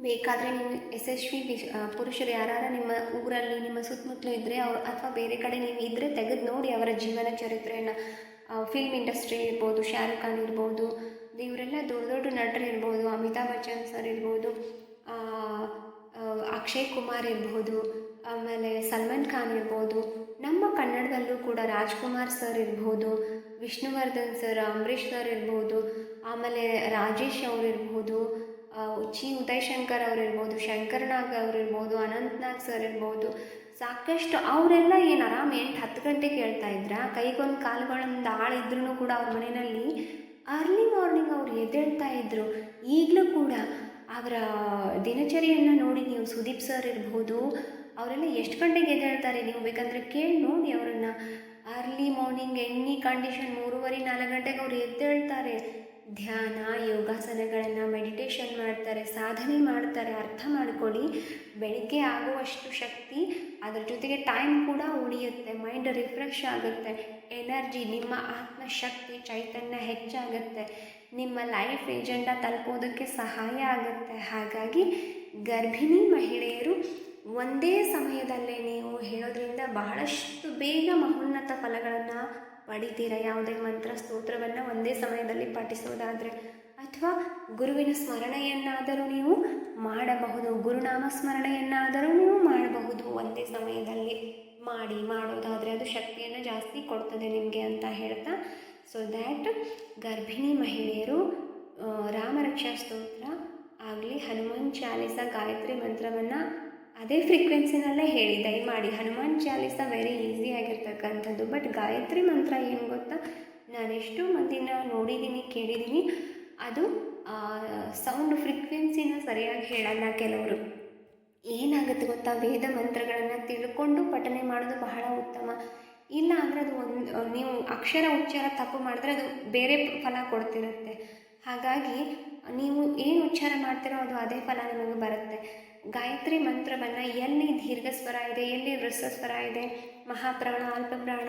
ಬೇಕಾದರೆ ನೀವು ಯಶಸ್ವಿ ಪುರುಷರು ಯಾರು ನಿಮ್ಮ ಊರಲ್ಲಿ, ನಿಮ್ಮ ಸುತ್ತಮುತ್ತಲು ಇದ್ದರೆ ಅವ್ರು ಅಥವಾ ಬೇರೆ ಕಡೆ ನೀವು ಇದ್ದರೆ ತೆಗೆದು ನೋಡಿ ಅವರ ಜೀವನ ಚರಿತ್ರೆಯನ್ನು. ಫಿಲ್ಮ್ ಇಂಡಸ್ಟ್ರಿ ಇರ್ಬೋದು, ಶಾರುಖ್ ಖಾನ್ ಇರ್ಬೋದು ಇವರೆಲ್ಲ ದೊಡ್ಡ ದೊಡ್ಡ ನಟರು ಇರ್ಬೋದು, ಅಮಿತಾಬ್ ಬಚ್ಚನ್ ಸರ್ ಇರ್ಬೋದು ಅಕ್ಷಯ್ ಕುಮಾರ್ ಇರ್ಬೋದು, ಆಮೇಲೆ ಸಲ್ಮಾನ್ ಖಾನ್ ಇರ್ಬೋದು, ನಮ್ಮ ಕನ್ನಡದಲ್ಲೂ ಕೂಡ ರಾಜ್ಕುಮಾರ್ ಸರ್ ಇರ್ಬೋದು, ವಿಷ್ಣುವರ್ಧನ್ ಸರ್, ಅಂಬರೀಷ್ ಸರ್ ಇರ್ಬೋದು, ಆಮೇಲೆ ರಾಜೇಶ್ ಅವ್ರು ಇರ್ಬೋದು ಆ, ಚಿ ಉದಯ್ ಶಂಕರ್ ಅವರಿರ್ಬೋದು ಶಂಕರ್ನಾಗ್ ಅವರಿರ್ಬೋದು ಅನಂತ್ನಾಗ್ ಸರ್ ಇರ್ಬೋದು ಸಾಕಷ್ಟು ಅವರೆಲ್ಲ ಏನು ಆರಾಮ್ ಎಂಟು ಹತ್ತು ಗಂಟೆಗೆ ಕೇಳ್ತಾ ಇದ್ರ ಕೈಗೊಂದು ಕಾಲುಗಳೊಂದು ಆಳಿದ್ರೂ ಕೂಡ ಅವ್ರ ಮನೆಯಲ್ಲಿ ಅರ್ಲಿ ಮಾರ್ನಿಂಗ್ ಅವ್ರು ಎದ್ದೇಳ್ತಾ ಇದ್ರು. ಈಗಲೂ ಕೂಡ ಅವರ ದಿನಚರಿಯನ್ನು ನೋಡಿ ನೀವು ಸುದೀಪ್ ಸರ್ ಇರ್ಬೋದು ಅವರೆಲ್ಲ ಎಷ್ಟು ಗಂಟೆಗೆ ಎದ್ದೇಳ್ತಾರೆ ನೀವು? ಬೇಕಂದರೆ ಕೇಳಿ ನೋಡಿ ಅವರನ್ನು. ಅರ್ಲಿ ಮಾರ್ನಿಂಗ್ ಎಣ್ಣಿ ಕಂಡೀಷನ್ ಮೂರುವರೆ ನಾಲ್ಕು ಗಂಟೆಗೆ ಅವ್ರು ಎದ್ದೇಳ್ತಾರೆ ಧ್ಯಾನ, ಯೋಗಾಸನಗಳನ್ನು ಮೆಡಿಟೇಷನ್ ಮಾಡ್ತಾರೆ, ಸಾಧನೆ ಮಾಡ್ತಾರೆ, ಅರ್ಥ ಮಾಡ್ಕೊಳ್ಳಿ. ಬೆಳಿಗ್ಗೆ ಆಗುವಷ್ಟು ಶಕ್ತಿ ಅದರ ಜೊತೆಗೆ ಟೈಮ್ ಕೂಡ ಉಳಿಯುತ್ತೆ ಮೈಂಡ್ ರಿಫ್ರೆಶ್ ಆಗುತ್ತೆ ಎನರ್ಜಿ ನಿಮ್ಮ ಆತ್ಮಶಕ್ತಿ, ಚೈತನ್ಯ ಹೆಚ್ಚಾಗುತ್ತೆ, ನಿಮ್ಮ ಲೈಫ್ ಏಜೆಂಡ ತಲುಪೋದಕ್ಕೆ ಸಹಾಯ ಆಗುತ್ತೆ. ಹಾಗಾಗಿ ಗರ್ಭಿಣಿ ಮಹಿಳೆಯರು ಒಂದೇ ಸಮಯದಲ್ಲೇ ನೀವು ಹೇಳೋದ್ರಿಂದ ಬಹಳಷ್ಟು ಬೇಗ ಮಹೋನ್ನತ ಫಲಗಳನ್ನು ಪಡಿತೀರ ಯಾವುದೇ ಮಂತ್ರ ಸ್ತೋತ್ರವನ್ನು ಒಂದೇ ಸಮಯದಲ್ಲಿ ಪಠಿಸೋದಾದರೆ ಅಥವಾ ಗುರುವಿನ ಸ್ಮರಣೆಯನ್ನಾದರೂ ನೀವು ಮಾಡಬಹುದು, ಗುರುನಾಮ ಸ್ಮರಣೆಯನ್ನಾದರೂ ನೀವು ಮಾಡಬಹುದು ಒಂದೇ ಸಮಯದಲ್ಲಿ ಮಾಡಿ ಮಾಡೋದಾದರೆ ಅದು ಶಕ್ತಿಯನ್ನು ಜಾಸ್ತಿ ಕೊಡ್ತದೆ ನಿಮಗೆ ಅಂತ ಹೇಳ್ತಾ. ಸೊ ದ್ಯಾಟ್ ಗರ್ಭಿಣಿ ಮಹಿಳೆಯರು ರಾಮರಕ್ಷಾ ಸ್ತೋತ್ರ ಆಗಲಿ, ಹನುಮಾನ್ ಚಾಲಿಸ ಗಾಯತ್ರಿ ಮಂತ್ರವನ್ನು ಅದೇ ಫ್ರೀಕ್ವೆನ್ಸಿನಲ್ಲೇ ಹೇಳಿ, ದಯಮಾಡಿ, ಹನುಮಾನ್ ಚಾಲಿಸ ವೆರಿ ಈಸಿ ಆಗಿರ್ತಕ್ಕಂಥದ್ದು ಬಟ್ ಗಾಯತ್ರಿ ಮಂತ್ರ ಏನು ಗೊತ್ತಾ? ನಾನೆಷ್ಟು ಮಂದಿನ ನೋಡಿದ್ದೀನಿ ಕೇಳಿದ್ದೀನಿ ಅದು ಸೌಂಡ್ ಫ್ರೀಕ್ವೆನ್ಸಿನ ಸರಿಯಾಗಿ ಹೇಳಲ್ಲ ಕೆಲವರು. ಏನಾಗುತ್ತೆ ಗೊತ್ತಾ? ವೇದ ಮಂತ್ರಗಳನ್ನು ತಿಳ್ಕೊಂಡು ಪಠನೆ ಮಾಡೋದು ಬಹಳ ಉತ್ತಮ. ಇಲ್ಲ ಅಂದರೆ ಅದು ಒಂದು, ನೀವು ಅಕ್ಷರ ಉಚ್ಚಾರ ತಪ್ಪು ಮಾಡಿದ್ರೆ ಅದು ಬೇರೆ ಫಲ ಕೊಡ್ತಿರುತ್ತೆ. ಹಾಗಾಗಿ, ನೀವು ಏನು ಉಚ್ಚಾರ ಮಾಡ್ತೀರೋ ಅದು ಅದೇ ಫಲ ನಿಮಗೆ ಬರುತ್ತೆ. ಗಾಯತ್ರಿ ಮಂತ್ರವನ್ನು ಎಲ್ಲಿ ದೀರ್ಘ ಸ್ವರ ಇದೆ, ಎಲ್ಲಿ ವೃಷಸ್ವರ ಸ್ವರ ಇದೆ, ಮಹಾಪ್ರಾಣ, ಅಲ್ಪಪ್ರಾಣ,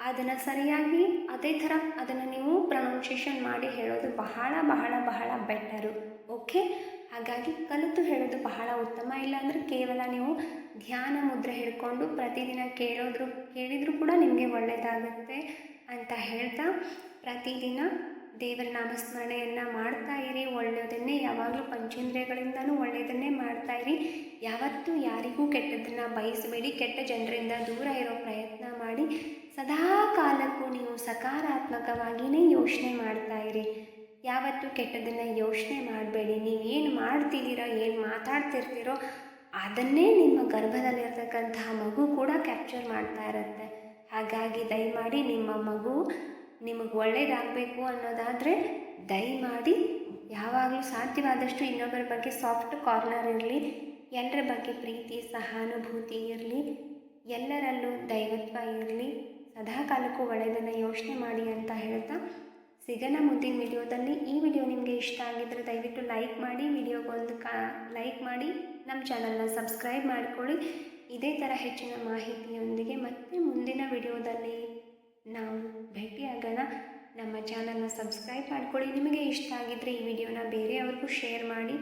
ಅದನ್ನು ಸರಿಯಾಗಿ ಅದೇ ಥರ ಅದನ್ನು ನೀವು ಪ್ರೊನೌನ್ಸಿಯೇಷನ್ ಮಾಡಿ ಹೇಳೋದು ಬಹಳ ಬಹಳ ಬಹಳ ಬೆಟರು ಓಕೆ ಹಾಗಾಗಿ ಕಲಿತು ಹೇಳೋದು ಬಹಳ ಉತ್ತಮ. ಇಲ್ಲಾಂದರೆ ಕೇವಲ ನೀವು ಧ್ಯಾನ ಮುದ್ರೆ ಹಿಡ್ಕೊಂಡು ಪ್ರತಿದಿನ ಕೇಳೋದ್ರು, ಕೇಳಿದರೂ ಕೂಡ ನಿಮಗೆ ಒಳ್ಳೆಯದಾಗುತ್ತೆ ಅಂತ ಹೇಳ್ತಾ ಪ್ರತಿದಿನ ದೇವರ ನಾಮಸ್ಮರಣೆಯನ್ನು ಮಾಡ್ತಾ ಇರಿ. ಒಳ್ಳೆಯದನ್ನೇ ಯಾವಾಗಲೂ ಪಂಚೇಂದ್ರಿಯಗಳಿಂದನೂ ಒಳ್ಳೆಯದನ್ನೇ ಮಾಡ್ತಾ ಇರಿ. ಯಾವತ್ತೂ ಯಾರಿಗೂ ಕೆಟ್ಟದನ್ನು ಬಯಸಬೇಡಿ. ಕೆಟ್ಟ ಜನರಿಂದ ದೂರ ಇರೋ ಪ್ರಯತ್ನ ಮಾಡಿ. ಸದಾ ಕಾಲಕ್ಕೂ ನೀವು ಸಕಾರಾತ್ಮಕವಾಗಿಯೇ ಯೋಚನೆ ಮಾಡ್ತಾ ಇರಿ. ಯಾವತ್ತೂ ಕೆಟ್ಟದನ್ನು ಯೋಚನೆ ಮಾಡಬೇಡಿ. ನೀವು ಏನು ಮಾಡ್ತಿದ್ದೀರೋ, ಏನು ಮಾತಾಡ್ತಿರ್ತೀರೋ, ಅದನ್ನೇ ನಿಮ್ಮ ಗರ್ಭದಲ್ಲಿರ್ತಕ್ಕಂತಹ ಮಗು ಕೂಡ ಕ್ಯಾಪ್ಚರ್ ಮಾಡ್ತಾ ಇರುತ್ತೆ. ಹಾಗಾಗಿ ದಯಮಾಡಿ ನಿಮ್ಮ ಮಗು ನಿಮಗೆ ಒಳ್ಳೇದಾಗಬೇಕು ಅನ್ನೋದಾದರೆ ದಯಮಾಡಿ ಯಾವಾಗಲೂ ಸಾಧ್ಯವಾದಷ್ಟು ಇನ್ನೊಬ್ಬರ ಬಗ್ಗೆ ಸಾಫ್ಟ್ ಕಾರ್ನರ್ ಇರಲಿ ಎಲ್ಲರ ಬಗ್ಗೆ ಪ್ರೀತಿ, ಸಹಾನುಭೂತಿ ಇರಲಿ, ಎಲ್ಲರಲ್ಲೂ ದೈವತ್ವ ಇರಲಿ ಸದಾ ಕಾಲಕ್ಕೂ ಒಳ್ಳೆಯದನ್ನು ಯೋಚನೆ ಮಾಡಿ ಅಂತ ಹೇಳ್ತಾ ಸಿಗೋಣ ಮುಂದಿನ ವಿಡಿಯೋದಲ್ಲಿ ಈ ವಿಡಿಯೋ ನಿಮಗೆ ಇಷ್ಟ ಆಗಿದ್ದರೆ ದಯವಿಟ್ಟು ಲೈಕ್ ಮಾಡಿ ವಿಡಿಯೋಗೊಂದು ಕಾ ಲೈಕ್ ಮಾಡಿ, ನಮ್ಮ ಚಾನಲ್ನ ಸಬ್ಸ್ಕ್ರೈಬ್ ಮಾಡಿಕೊಳ್ಳಿ. ಇದೇ ಥರ ಹೆಚ್ಚಿನ ಮಾಹಿತಿಯೊಂದಿಗೆ ಮತ್ತೆ ಮುಂದಿನ ವಿಡಿಯೋದಲ್ಲಿ ನಾವು ಭೇಟಿಯಾಗೋಣ. ನಮ್ಮ ಚಾನಲ್ನ ಸಬ್ಸ್ಕ್ರೈಬ್ ಮಾಡ್ಕೊಳ್ಳಿ. ನಿಮಗೆ ಇಷ್ಟ ಆಗಿದ್ದರೆ ಈ ವಿಡಿಯೋನ ಬೇರೆಯವ್ರಿಗೂ ಶೇರ್ ಮಾಡಿ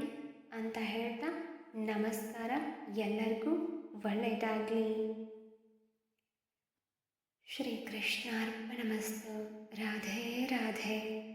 ಅಂತ ಹೇಳ್ತಾ ನಮಸ್ಕಾರ. ಎಲ್ಲರಿಗೂ ಒಳ್ಳೆಯದಾಗಲಿ. ಶ್ರೀಕೃಷ್ಣಾರ್ಪಣಮಸ್ತು. ರಾಧೆ ರಾಧೆ.